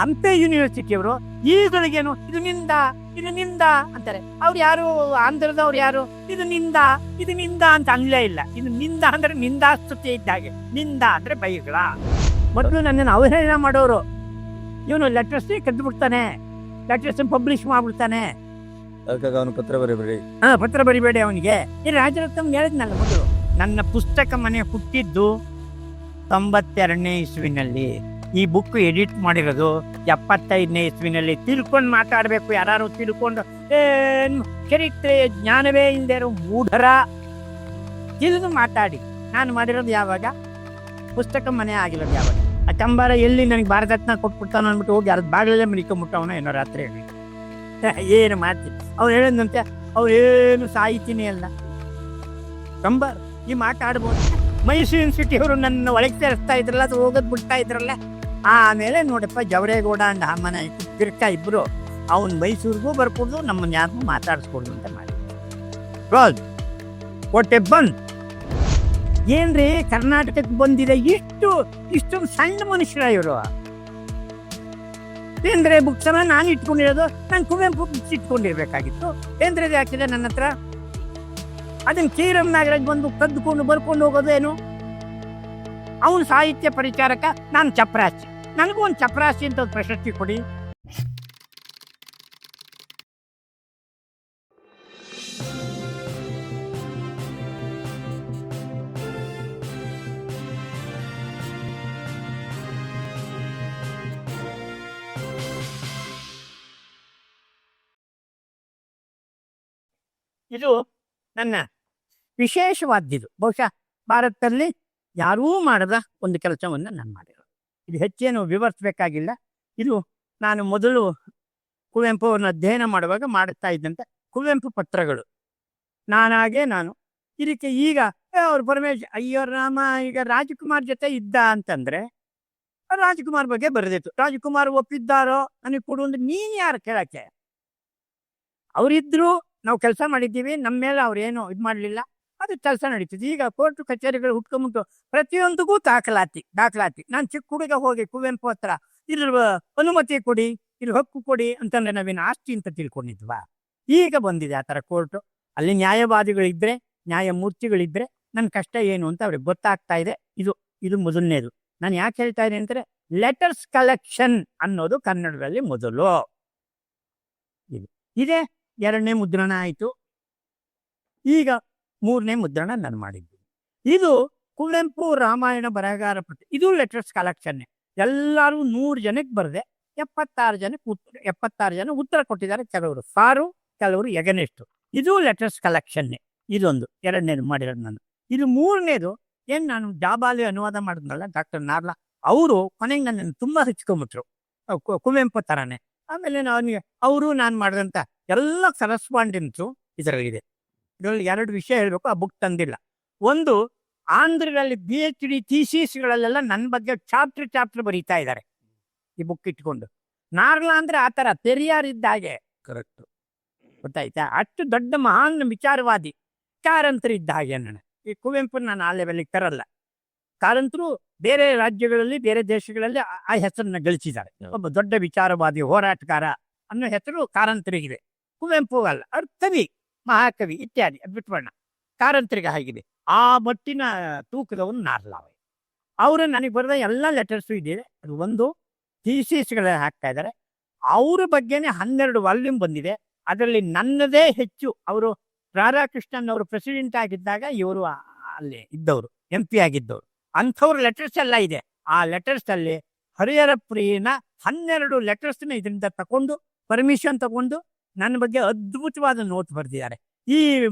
ಹಂಪೆ ಯೂನಿವರ್ಸಿಟಿಯವರು ಈಗಳಿಗೇನು? ಇದು ನಿಂದ ಇದು ನಿಂದ ಅಂತಾರೆ. ಅವ್ರು ಯಾರು? ಆಂಧ್ರದವ್ರು ಯಾರು? ಇದು ನಿಂದ ಇದು ನಿಂದ ಅಂತ ಅನ್ಲೇ ಇಲ್ಲ. ಇದು ನಿಂದ ಅಂದ್ರೆ ನಿಂದಾಸ್ತುತಿ ಇದ್ದಾಗೆ ನಿಂದ ಅಂದ್ರೆ ಬೈಗಳ. ಮೊದಲು ನನ್ನನ್ನು ಅವಹೇಳನ ಮಾಡೋರು. ಇವನು ಲೆಟರ್ಸ್ ಕದ್ದು ಬಿಡ್ತಾನೆ ಲೆಟರ್ಸ್ ಪಬ್ಲಿಷ್ ಮಾಡ್ಬಿಡ್ತಾನೆ. ಅದಕ್ಕಾಗಿ ಅವನು ಪತ್ರ ಬರೀಬೇಡಿ. ಹಾ ಪತ್ರ ಬರಿಬೇಡಿ ಅವನಿಗೆ. ಈ ರಾಜರತ್ನ ಹೇಳಿದ್ನಲ್ಲ ಮೊದಲು. ನನ್ನ ಪುಸ್ತಕ ಮನೆ ಹುಟ್ಟಿದ್ದು ತೊಂಬತ್ತೆರಡನೇ ಇಸ್ವಿನಲ್ಲಿ. ಈ ಬುಕ್ ಎಡಿಟ್ ಮಾಡಿರೋದು ಎಪ್ಪತ್ತೈದನೇ ಇಸ್ವಿನಲ್ಲಿ ತಿಳ್ಕೊಂಡು ಮಾತಾಡಬೇಕು. ಯಾರು ತಿಳ್ಕೊಂಡು, ಏನು ಚರಿತ್ರೆ, ಜ್ಞಾನವೇ ಇಲ್ಲದೆ ಇರೋ ಮೂಢರ? ತಿಳಿದು ಮಾತಾಡಿ. ನಾನು ಮಾಡಿರೋದು ಯಾವಾಗ? ಪುಸ್ತಕ ಮನೆ ಆಗಿರೋದು ಯಾವಾಗ? ಆ ಕಂಬಾರ ಎಲ್ಲಿ ನನಗೆ ಭಾರತರತ್ನ ಕೊಟ್ಬಿಡ್ತಾನ ಅಂದ್ಬಿಟ್ಟು ಹೋಗಿ ಅರ್ಧ ಬಾಗಿಲಲ್ಲೇ ಮನಿಕೊಂಬಿಟ್ಟವನ ಏನೋ ರಾತ್ರಿ ಏನು ಮಾಡ್ತೀನಿ ಅವ್ರು ಹೇಳಿದಂತೆ ಅವ್ರು ಏನು ಸಾಯ್ತೀನಿ ಅಲ್ಲ. ಕಂಬಾರ, ಈ ಮಾತಾಡ್ಬೋದು. ಮೈಸೂರು ಯೂನಿವರ್ಸಿಟಿ ಅವರು ನನ್ನ ಒಳಗೆ ಸೇರಿಸ್ತಾ ಇದ್ರಲ್ಲ, ಅದು ಹೋಗೋದು ಬಿಡ್ತಾ ಇದ್ರಲ್ಲ. ಆಮೇಲೆ ನೋಡಪ್ಪ, ಜವರೇಗೌಡ ಅಂಡ್ ಅಮ್ಮನ ಗಿರ್ಕ ಇಬ್ಬರು ಅವನು ಮೈಸೂರಿಗೂ ಬರ್ಕೊಡ್ದು ನಮ್ಮನ್ನ ಯಾರನ್ನೂ ಮಾತಾಡಿಸ್ಕೊಡ್ದು ಅಂತ ಮಾಡಿ ರೋಜ್ ಕೊಟ್ಟೆ ಬಂದ್. ಏನ್ರಿ ಕರ್ನಾಟಕಕ್ಕೆ ಬಂದಿದೆ? ಇಷ್ಟು, ಇಷ್ಟೊಂದು ಸಣ್ಣ ಮನುಷ್ಯರ ಇವರು. ಏನ್ರೆ ಬುಕ್ಸ್ ಅನ್ನ ನಾನು ಇಟ್ಕೊಂಡಿರೋದು? ನಾನು ಕುವೆಂಪು ಬುಕ್ಸ್ ಇಟ್ಕೊಂಡಿರ್ಬೇಕಾಗಿತ್ತು. ಏನ್ರೆ ಹಾಕಿದೆ ನನ್ನ ಹತ್ರ? ಅದನ್ನ ಶ್ರೀರಾಮ್ ನಾಗರಾಜ್ ಬಂದು ಕದ್ದುಕೊಂಡು ಬರ್ಕೊಂಡು ಹೋಗೋದೇನು? ಅವನು ಸಾಹಿತ್ಯ ಪರಿಚಾರಕ, ನಾನು ಚಪ್ರಾಸಿ ನನಗೂ ಒಂದು ಚಪ್ರಾಸಿ ಅಂತ ಒಂದು ಪ್ರಶಸ್ತಿ ಕೊಡಿ. ಇದು ನನ್ನ ವಿಶೇಷವಾದ್ದಿದು. ಬಹುಶಃ ಭಾರತದಲ್ಲಿ ಯಾರೂ ಮಾಡದ ಒಂದು ಕೆಲಸವನ್ನು ನಾನು ಮಾಡಿರೋದು. ಇದು ಹೆಚ್ಚೇನು ವಿವರಿಸಬೇಕಾಗಿಲ್ಲ. ಇದು ನಾನು ಮೊದಲು ಕುವೆಂಪು ಅವ್ರನ್ನ ಅಧ್ಯಯನ ಮಾಡುವಾಗ ಮಾಡುತ್ತಾ ಇದ್ದಂಥ ಕುವೆಂಪು ಪತ್ರಗಳು. ನಾನಾಗೆ ನಾನು ಇದಕ್ಕೆ ಈಗ ಅವ್ರು ಪರಮೇಶ್, ಅಯ್ಯೋ ರಾಮ, ಈಗ ರಾಜಕುಮಾರ್ ಜೊತೆ ಇದ್ದ ಅಂತಂದ್ರೆ, ರಾಜಕುಮಾರ್ ಬಗ್ಗೆ ಬರೆದಿತ್ತು. ರಾಜಕುಮಾರ್ ಒಪ್ಪಿದ್ದಾರೋ? ನನಗೆ ಕೊಡು ಅಂದ್ರೆ ನೀನ್ ಯಾರು ಕೇಳಕ್ಕೆ? ಅವರಿದ್ರು ನಾವು ಕೆಲಸ ಮಾಡಿದ್ದೀವಿ ನಮ್ಮ ಮೇಲೆ ಅವ್ರೇನು ಇದು ಮಾಡಲಿಲ್ಲ. ಅದು ಕೆಲಸ ನಡೀತದೆ ಈಗ ಕೋರ್ಟ್ ಕಚೇರಿಗಳು ಹುಟ್ಕೊಂಬಿಟ್ಟು ಪ್ರತಿಯೊಂದಿಗೂ ದಾಖಲಾತಿ ದಾಖಲಾತಿ. ನಾನು ಚಿಕ್ಕ ಹುಡುಗ ಹೋಗಿ ಕುವೆಂಪು ಹತ್ರ ಇದ್ರ ಅನುಮತಿ ಕೊಡಿ, ಇಲ್ಲಿ ಹಕ್ಕು ಕೊಡಿ ಅಂತಂದ್ರೆ ನಾವೇನು ಆಸ್ತಿ ಅಂತ ತಿಳ್ಕೊಂಡಿದ್ವಾ? ಈಗ ಬಂದಿದೆ ಆ ಥರ ಕೋರ್ಟು. ಅಲ್ಲಿ ನ್ಯಾಯವಾದಿಗಳಿದ್ರೆ, ನ್ಯಾಯಮೂರ್ತಿಗಳಿದ್ರೆ ನನ್ನ ಕಷ್ಟ ಏನು ಅಂತ ಅವ್ರಿಗೆ ಗೊತ್ತಾಗ್ತಾ ಇದೆ. ಇದು ಇದು ಮೊದಲನೇದು. ನಾನು ಯಾಕೆ ಹೇಳ್ತಾ ಇದ್ದೀನಿ ಅಂದರೆ, ಲೆಟರ್ಸ್ ಕಲೆಕ್ಷನ್ ಅನ್ನೋದು ಕನ್ನಡದಲ್ಲಿ ಮೊದಲು. ಇದು. ಇದೇ. ಎರಡನೇ ಮುದ್ರಣ ಆಯಿತು. ಈಗ ಮೂರನೇ ಮುದ್ರಣ ನಾನು ಮಾಡಿದ್ದೀನಿ ಇದು ಕುವೆಂಪು, ರಾಮಾಯಣ, ಬರಹಗಾರ ಪಟ್ಟಿ ಇದು ಲೆಟರ್ಸ್ ಕಲೆಕ್ಷನ್ ಎಲ್ಲರೂ ನೂರು ಜನಕ್ಕೆ ಬರದೆ, ಎಪ್ಪತ್ತಾರು ಜನಕ್ಕೆ ಉತ್ತರ ಎಪ್ಪತ್ತಾರು ಜನ ಉತ್ತರ ಕೊಟ್ಟಿದ್ದಾರೆ ಕೆಲವರು. ಸಾರು, ಕೆಲವರು ಎಗನೆಷ್ಟು ಇದು ಲೆಟರ್ಸ್ ಕಲೆಕ್ಷನ್ನೇ ಇದೊಂದು, ಎರಡನೇದು ಮಾಡಿರೋದು ನಾನು. ಇದು ಮೂರನೇದು, ಏನು ನಾನು ಜಾಬಾಲಿ ಅನುವಾದ ಮಾಡಿದ್ನಲ್ಲ ಡಾಕ್ಟರ್ ನಾರ್ಲಾ, ಅವರು ಕೊನೆಗೆ ನನ್ನನ್ನು ತುಂಬಾ ಹಚ್ಕೊಂಬಿಟ್ರು. ಕುವೆಂಪು ಥರನೇ ಆಮೇಲೆ ನಾನು ಅವರು ನಾನು ಮಾಡಿದಂಥ ಎಲ್ಲ ಕರೆಸ್ಪಾಂಡೆನ್ಸು ಇದರಲ್ಲಿದೆ ಇದರಲ್ಲಿ ಎರಡು ವಿಷಯ ಹೇಳಬೇಕು ಆ ಬುಕ್ ತಂದಿಲ್ಲ. ಒಂದು ಆಂಧ್ರದಲ್ಲಿ ಬಿ ಎಚ್ ಡಿ ಥೀಸಿಸ್ಗಳಲ್ಲೆಲ್ಲ ನನ್ನ ಬಗ್ಗೆ ಚಾಪ್ಟರ್ ಚಾಪ್ಟರ್ ಬರೀತಾ ಇದ್ದಾರೆ ಈ ಬುಕ್ ಇಟ್ಕೊಂಡು. ನಾರ್ಲಾ ಅಂದ್ರೆ ಆ ಥರ ಪೆರಿಯಾರ್ ಇದ್ದ ಹಾಗೆ. ಕರೆಕ್ಟ್ ಗೊತ್ತಾಯ್ತಾ? ಅಷ್ಟು ದೊಡ್ಡ ಮಹಾನ್ ವಿಚಾರವಾದಿ. ಕಾರಂತರು ಇದ್ದ ಹಾಗೆ ನಾನು ಈ ಕುವೆಂಪು ನಾನು ಆ ಲೆವೆಲ್ಗೆ ತರಲ್ಲ. ಕಾರಂತರು ಬೇರೆ ರಾಜ್ಯಗಳಲ್ಲಿ ಬೇರೆ ದೇಶಗಳಲ್ಲಿ ಆ- ಹೆಸರನ್ನ ಗಳಿಸಿದ್ದಾರೆ. ಒಬ್ಬ ದೊಡ್ಡ ವಿಚಾರವಾದಿ ಹೋರಾಟಗಾರ ಅನ್ನೋ ಹೆಸರು ಕಾರಂತರಿಗಿದೆ ಕುವೆಂಪು ಅಲ್ಲ ಅರ್ಥವಿ. ಕವಿ ಮಹಾಕವಿ ಇತ್ಯಾದಿ ಬಿಟ್ಬಿಡೋಣ ಕಾರಂತರಿಗೆ ಹಾಗಿದೆ. ಆ ಮಟ್ಟಿನ ತೂಕದವನು ನಾರ್ಲಾವೆ. ಅವರು ನನಗೆ ಬರೆದ ಎಲ್ಲ ಲೆಟರ್ಸು ಇದೆ. ಅದು ಒಂದು ಥೀಸಿಸ್ಗಳ ಹಾಕ್ತಾ ಇದ್ದಾರೆ ಅವ್ರ ಬಗ್ಗೆನೇ ಹನ್ನೆರಡು ವಾಲ್ಯೂಮ್ ಬಂದಿದೆ. ಅದರಲ್ಲಿ ನನ್ನದೇ ಹೆಚ್ಚು ಅವರು ರಾಧಾಕೃಷ್ಣನ್ ಅವರು ಪ್ರೆಸಿಡೆಂಟ್ ಆಗಿದ್ದಾಗ ಇವರು ಅಲ್ಲಿ ಇದ್ದವರು ಎಂ ಪಿ ಆಗಿದ್ದವರು. ಅಂಥವ್ರ ಲೆಟರ್ಸ್ ಎಲ್ಲ ಇದೆ. ಆ ಲೆಟರ್ಸ್ ಅಲ್ಲಿ ಹರಿಹರ ಪ್ರಿಯನ ಹನ್ನೆರಡು ಲೆಟರ್ಸ್ನ ಇದರಿಂದ ತಗೊಂಡು ಪರ್ಮಿಷನ್ ತಗೊಂಡು ನನ್ನ ಬಗ್ಗೆ ಅದ್ಭುತವಾದ ನೋಟ್ ಬರೆದಿದ್ದಾರೆ. ಈ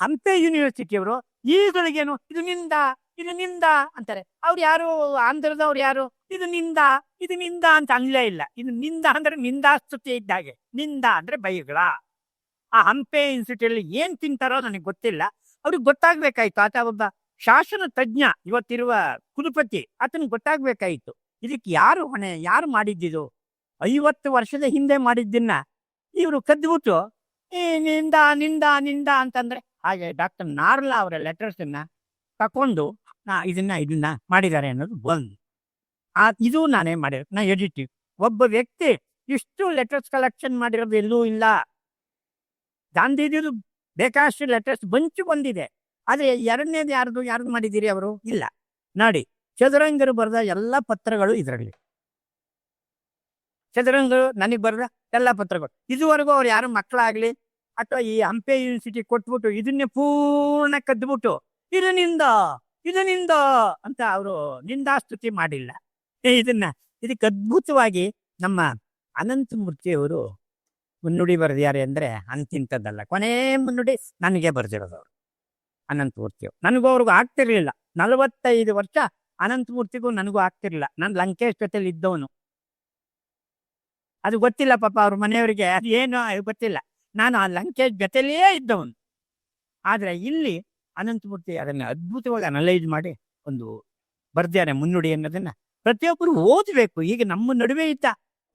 ಹಂಪೆ ಯೂನಿವರ್ಸಿಟಿಯವರು ಈಗಳಿಗೇನು ಇದು ನಿಂದ ಇದು ನಿಂದ ಅಂತಾರೆ. ಅವ್ರು ಯಾರು? ಆಂಧ್ರದವ್ರು ಯಾರು? ಇದು ನಿಂದ ಇದು ನಿಂದ ಅಂತ ಅನ್ಲೇ ಇಲ್ಲ. ಇದು ನಿಂದ ಅಂದ್ರೆ ನಿಂದಾಸ್ತುತಿ ಇದ್ದಾಗೆ ನಿಂದ ಅಂದ್ರೆ ಬೈಗಳ. ಆ ಹಂಪೆ ಯೂನಿವರ್ಸಿಟಿಯಲ್ಲಿ ಏನ್ ತಿಂತಾರೋ ನನಗೆ ಗೊತ್ತಿಲ್ಲ. ಅವ್ರಿಗೆ ಗೊತ್ತಾಗ್ಬೇಕಾಯ್ತು. ಆತ ಒಬ್ಬ ಶಾಸನ ತಜ್ಞ, ಇವತ್ತಿರುವ ಕುಲಪತಿ, ಆತನಿಗೆ ಗೊತ್ತಾಗ್ಬೇಕಾಯ್ತು. ಇದಕ್ಕೆ ಯಾರು ಹೊಣೆ, ಯಾರು ಮಾಡಿದ್ದಿದು? ಐವತ್ತು ವರ್ಷದ ಹಿಂದೆ ಮಾಡಿದ್ದನ್ನ ಇವರು ಕದ್ದುಬಿಟ್ಟು ಈ ನಿಂದ ನಿಂದ ನಿಂದ ಅಂತಂದ್ರೆ, ಹಾಗೆ ಡಾಕ್ಟರ್ ನಾರ್ಲಾ ಅವರ ಲೆಟರ್ಸ್ ಅನ್ನ ತಕೊಂಡು, ನಾ ಇದನ್ನ ಇದನ್ನ ಮಾಡಿದ್ದಾರೆ ಅನ್ನೋದು ಒಂದು ಆ, ಇದು ನಾನೇ ಮಾಡಿರೋದು. ನಾ ಎಡಿಟಿವ್. ಒಬ್ಬ ವ್ಯಕ್ತಿ ಇಷ್ಟು ಲೆಟರ್ಸ್ ಕಲೆಕ್ಷನ್ ಮಾಡಿರೋದು ಎಲ್ಲೂ ಇಲ್ಲ. ಗಾಂಧೀಜಿದು ಬೇಕಾಷ್ಟು ಲೆಟರ್ಸ್ ಬಂಚು ಬಂದಿದೆ. ಆದರೆ ಎರಡನೇದು ಯಾರ್ದು ಯಾರ್ದು ಮಾಡಿದ್ದೀರಿ ಅವರು? ಇಲ್ಲ. ನೋಡಿ, ಚದುರಂಗರು ಬರೆದ ಎಲ್ಲ ಪತ್ರಗಳು ಇದರಲ್ಲಿ. ಚದುರಂಗರು ನನಗೆ ಬರೆದ ಎಲ್ಲ ಪತ್ರಗಳು. ಇದುವರೆಗೂ ಅವ್ರು ಯಾರು ಮಕ್ಕಳಾಗ್ಲಿ ಅಥವಾ ಈ ಹಂಪೆ ಯೂನಿವರ್ಸಿಟಿ ಕೊಟ್ಬಿಟ್ಟು ಇದನ್ನೇ ಪೂರ್ಣ ಕದ್ಬಿಟ್ಟು ಇದನಿಂದ ಇದನಿಂದ ಅಂತ ಅವರು ನಿಂದಾಸ್ತುತಿ ಮಾಡಿಲ್ಲ. ಇದನ್ನ, ಇದಕ್ಕೆ ಅದ್ಭುತವಾಗಿ ನಮ್ಮ ಅನಂತಮೂರ್ತಿಯವರು ಮುನ್ನುಡಿ ಬರೆದಿದ್ದಾರೆ ಅಂದ್ರೆ ಅಂತಿಂತದ್ದಲ್ಲ ಕೊನೆ ಮುನ್ನುಡಿ ನನಗೆ ಬರೆದಿರೋದು ಅವರು, ಅನಂತಮೂರ್ತಿಯವರು. ನನಗೂ ಅವ್ರಿಗೂ ಆಗ್ತಿರ್ಲಿಲ್ಲ. ನಲವತ್ತೈದು ವರ್ಷ ಅನಂತಮೂರ್ತಿಗೂ ನನಗೂ ಆಗ್ತಿರ್ಲಿಲ್ಲ. ನಾನು ಲಂಕೇಶ್ ಜೊತೆಲಿ ಇದ್ದವನು. ಅದು ಗೊತ್ತಿಲ್ಲ ಪಾಪ ಅವ್ರ ಮನೆಯವರಿಗೆ. ಅದು ಏನು ಗೊತ್ತಿಲ್ಲ. ನಾನು ಆ ಲಂಕೇಶ್ ಜೊತೆಯಲ್ಲಿಯೇ ಇದ್ದವನು. ಆದರೆ ಇಲ್ಲಿ ಅನಂತಮೂರ್ತಿ ಅದನ್ನ ಅದ್ಭುತವಾಗಿ ಅನಲೈಸ್ ಮಾಡಿ ಒಂದು ಬರ್ದಿದ್ದಾರೆ ಮುನ್ನುಡಿ ಅನ್ನೋದನ್ನ ಪ್ರತಿಯೊಬ್ಬರು ಓದಬೇಕು. ಈಗ ನಮ್ಮ ನಡುವೆ ಇದ್ದ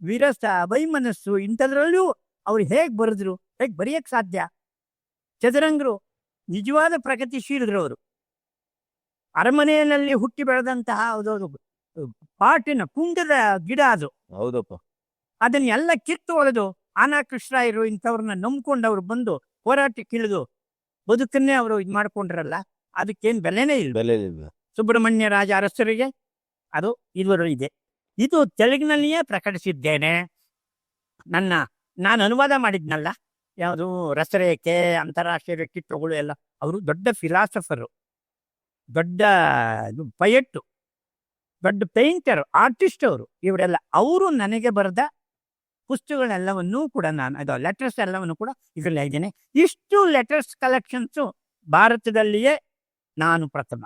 ವಿರಸ, ವೈಮನಸ್ಸು ಇಂಥದ್ರಲ್ಲೂ ಅವ್ರು ಹೇಗೆ ಬರೆದ್ರು, ಹೇಗೆ ಬರೆಯಕ್ಕೆ ಸಾಧ್ಯ? ಚದುರಂಗರು ನಿಜವಾದ ಪ್ರಗತಿಶೀಲರು ಅವರು ಅರಮನೆಯಲ್ಲಿ ಹುಟ್ಟಿ ಬೆಳೆದಂತಹ ಪಾಟಿನ ಕುಂಡದ ಗಿಡ ಅದು. ಹೌದಪ್ಪ. ಅದನ್ನೆಲ್ಲ ಕಿತ್ತು ಒಡೆದು ಆನಾ ಕೃಷ್ಣರಾಯರು ಇಂಥವ್ರನ್ನ ನಂಬ್ಕೊಂಡವ್ರು ಬಂದು ಹೋರಾಟಕ್ಕಿಳಿದು ಬದುಕನ್ನೇ ಅವರು ಇದು ಮಾಡ್ಕೊಂಡ್ರಲ್ಲ ಅದಕ್ಕೇನ್ ಬೆಲೆನೇ ಇಲ್ಲ. ಬೆಲೆ ಇಲ್ಲ. ಸುಬ್ರಹ್ಮಣ್ಯ ರಾಜ ಅರಸರಿಗೆ ಅದು ಇವರು ಇದೆ. ಇದು ತೆಲುಗಿನಲ್ಲಿಯೇ ಪ್ರಕಟಿಸಿದ್ದೇನೆ. ನನ್ನ ನಾನು ಅನುವಾದ ಮಾಡಿದ್ನಲ್ಲ ಯಾವುದು ರಸರೇಖೆ ಅಂತಾರಾಷ್ಟ್ರೀಯ ವ್ಯಕ್ತಿತ್ವಗಳು ಎಲ್ಲ ಅವರು ದೊಡ್ಡ ಫಿಲಾಸಫರು ದೊಡ್ಡ ಇದು ಪಯಟ್ಟು ದೊಡ್ಡ ಪೇಂಟರ್ ಆರ್ಟಿಸ್ಟ್ ಅವರು ಇವರೆಲ್ಲ. ಅವರು ನನಗೆ ಬರೆದ ಪುಸ್ತಕಗಳೆಲ್ಲವನ್ನೂ ಕೂಡ ನಾನು ಅದು ಲೆಟರ್ಸ್ ಎಲ್ಲವನ್ನು ಕೂಡ ಇದರಲ್ಲಿ ಇದ್ದೇನೆ. ಇಷ್ಟು ಲೆಟರ್ಸ್ ಕಲೆಕ್ಷನ್ಸು ಭಾರತದಲ್ಲಿಯೇ ನಾನು ಪ್ರಥಮ.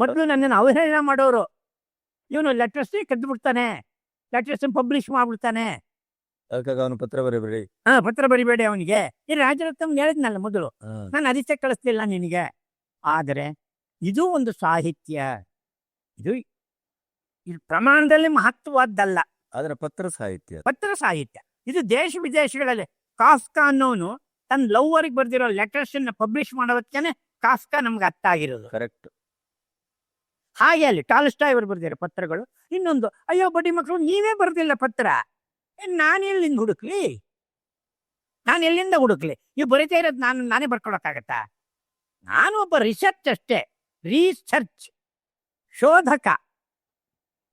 ಮೊದಲು ನನ್ನನ್ನು ಅವಹೇಳನ ಮಾಡೋರು. ಇವನು ಲೆಟರ್ಸ್ ಕದ್ದು ಬಿಡ್ತಾನೆ ಲೆಟರ್ಸ್ ಪಬ್ಲಿಷ್ ಮಾಡ್ಬಿಡ್ತಾನೆ. ಅವನು ಪತ್ರ ಬರೀಬೇಡಿ. ಹಾ ಪತ್ರ ಬರಿಬೇಡಿ ಅವನಿಗೆ. ಈ ರಾಜರತ್ನ ಹೇಳಿದ್ನಲ್ಲ ಮೊದಲು. ನಾನು ಅದಕ್ಕೆ ಕಳಿಸ್ಲಿಲ್ಲ ನಿನಗೆ. ಆದರೆ ಇದು ಒಂದು ಸಾಹಿತ್ಯ. ಇದು ಇದು ಪ್ರಮಾಣದಲ್ಲಿ ಮಹತ್ವವಾದ್ದಲ್ಲ ಆದ್ರೆ ಪತ್ರ ಸಾಹಿತ್ಯ ಪತ್ರ ಸಾಹಿತ್ಯ. ಇದು ದೇಶ ವಿದೇಶಗಳಲ್ಲಿ ಕಾಸ್ಕಾ ಅನ್ನೋನು ತನ್ನ ಲವ್ವರಿಗೆ ಬರ್ದಿರೋ ಲೆಟರ್ಸ್ ಅನ್ನ ಪಬ್ಲಿಷ್ ಮಾಡೋದಕ್ಕೆ ಕಾಸ್ಕಾ ನಮ್ಗೆ ಅರ್ಥ ಆಗಿರೋದು. ಕರೆಕ್ಟ್. ಹಾಗೆ ಅಲ್ಲಿ ಟಾಲ್ಸ್ಟಾಯ್ ಅವರು ಬರ್ದಿರೋ ಪತ್ರಗಳು. ಇನ್ನೊಂದು ಅಯ್ಯೋ ಬಡ್ಡಿ ಮಕ್ಕಳು ನೀವೇ ಬರ್ದಿಲ್ಲ ಪತ್ರ. ನಾನು ಎಲ್ಲಿಂದ ಹುಡುಕ್ಲಿ? ನಾನು ಎಲ್ಲಿಂದ ಹುಡುಕ್ಲಿ? ನೀವು ಬರಿತಾ ಇರೋದು ನಾನು ನಾನೇ ಬರ್ಕೊಳಕ್ಕಾಗತ್ತಾ? ನಾನು ಒಬ್ಬ ರಿಸರ್ಚ್ ಅಷ್ಟೇ. ರಿಸರ್ಚ್ ಶೋಧಕ.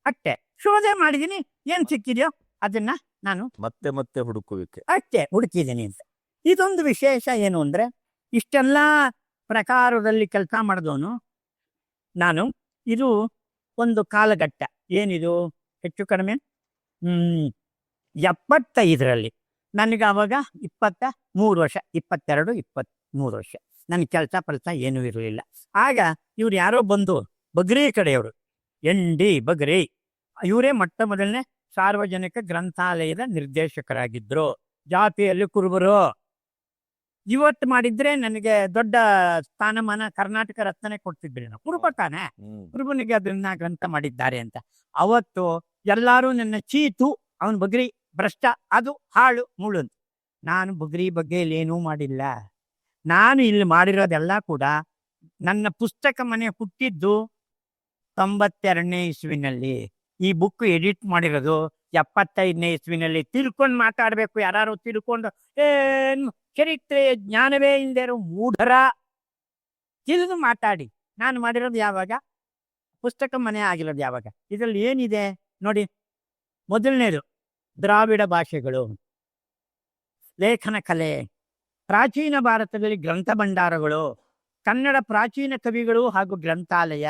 ಅಷ್ಟೇ ಶೋಧ ಮಾಡಿದೀನಿ ಏನ್ ಸಿಕ್ಕಿದೆಯೋ ಅದನ್ನ ನಾನು ಮತ್ತೆ ಮತ್ತೆ ಹುಡುಕುವಿಕೆ. ಅಷ್ಟೇ ಹುಡುಕಿದೀನಿ ಅಂತ. ಇದೊಂದು ವಿಶೇಷ ಏನು ಅಂದ್ರೆ ಇಷ್ಟೆಲ್ಲ ಪ್ರಕಾರದಲ್ಲಿ ಕೆಲಸ ಮಾಡಿದವನು ನಾನು ಇದು ಒಂದು ಕಾಲಘಟ್ಟ. ಏನಿದು? ಹೆಚ್ಚು ಕಡಿಮೆ? ಹ್ಮ್ ಎಪ್ಪತ್ತೈದರಲ್ಲಿ. ನನಗೆ ಅವಾಗ ಇಪ್ಪತ್ತ ಮೂರು ವರ್ಷ ಇಪ್ಪತ್ತೆರಡು ಇಪ್ಪತ್ತ್ ಮೂರು ವರ್ಷ. ನನ್ನ ಕೆಲಸ ಫಲಸ ಏನೂ ಇರಲಿಲ್ಲ. ಆಗ ಇವ್ರು ಯಾರೋ ಬಂದು ಬಗ್ರಿ ಕಡೆಯವರು. ಎಂಡಿ ಬಗ್ರಿ. ಇವರೇ ಮೊಟ್ಟ ಮೊದಲನೇ ಸಾರ್ವಜನಿಕ ಗ್ರಂಥಾಲಯದ ನಿರ್ದೇಶಕರಾಗಿದ್ದರು ಜಾತಿಯಲ್ಲಿ ಕುರುಬರು. ಇವತ್ತು ಮಾಡಿದ್ರೆ ನನಗೆ ದೊಡ್ಡ ಸ್ಥಾನಮಾನ ಕರ್ನಾಟಕ ರತ್ನನೇ ಕೊಡ್ತಿದ್ರಿ ನಾವು ಕುರುಬ ತಾನೆ. ಕುರುಬನಿಗೆ ಅದನ್ನ ಗ್ರಂಥ ಮಾಡಿದ್ದಾರೆ ಅಂತ. ಅವತ್ತು ಎಲ್ಲರೂ ನನ್ನ ಚೀತು ಅವನ ಬಗ್ರಿ ಭ್ರಷ್ಟ ಅದು ಹಾಳು ಮುಳು ಅಂತ. ನಾನು ಬಗ್ರಿ ಬಗ್ಗೆ ಏನೂ ಮಾಡಿಲ್ಲ. ನಾನು ಇಲ್ಲಿ ಮಾಡಿರೋದೆಲ್ಲ ಕೂಡ ನನ್ನ ಪುಸ್ತಕ ಮನೆ ಹುಟ್ಟಿದ್ದು ತೊಂಬತ್ತೆರಡನೇ ಇಸ್ವಿನಲ್ಲಿ. ಈ ಬುಕ್ ಎಡಿಟ್ ಮಾಡಿರೋದು ಎಪ್ಪತ್ತೈದನೇ ಇಸ್ವಿನಲ್ಲಿ ತಿಳ್ಕೊಂಡು ಮಾತಾಡಬೇಕು. ಯಾರು ತಿಳ್ಕೊಂಡು, ಏನು ಚರಿತ್ರೆ ಜ್ಞಾನವೇ ಇಲ್ಲದೆ ಮೂಢರ? ತಿಳಿದು ಮಾತಾಡಿ. ನಾನು ಮಾಡಿರೋದು ಯಾವಾಗ? ಪುಸ್ತಕ ಮನೆ ಆಗಿರೋದು ಯಾವಾಗ? ಇದರಲ್ಲಿ ಏನಿದೆ? ನೋಡಿ, ಮೊದಲನೇದು, ದ್ರಾವಿಡ ಭಾಷೆಗಳು. ಲೇಖನ ಕಲೆ. ಪ್ರಾಚೀನ ಭಾರತದಲ್ಲಿ ಗ್ರಂಥ ಭಂಡಾರಗಳು. ಕನ್ನಡ ಪ್ರಾಚೀನ ಕವಿಗಳು ಹಾಗೂ ಗ್ರಂಥಾಲಯ.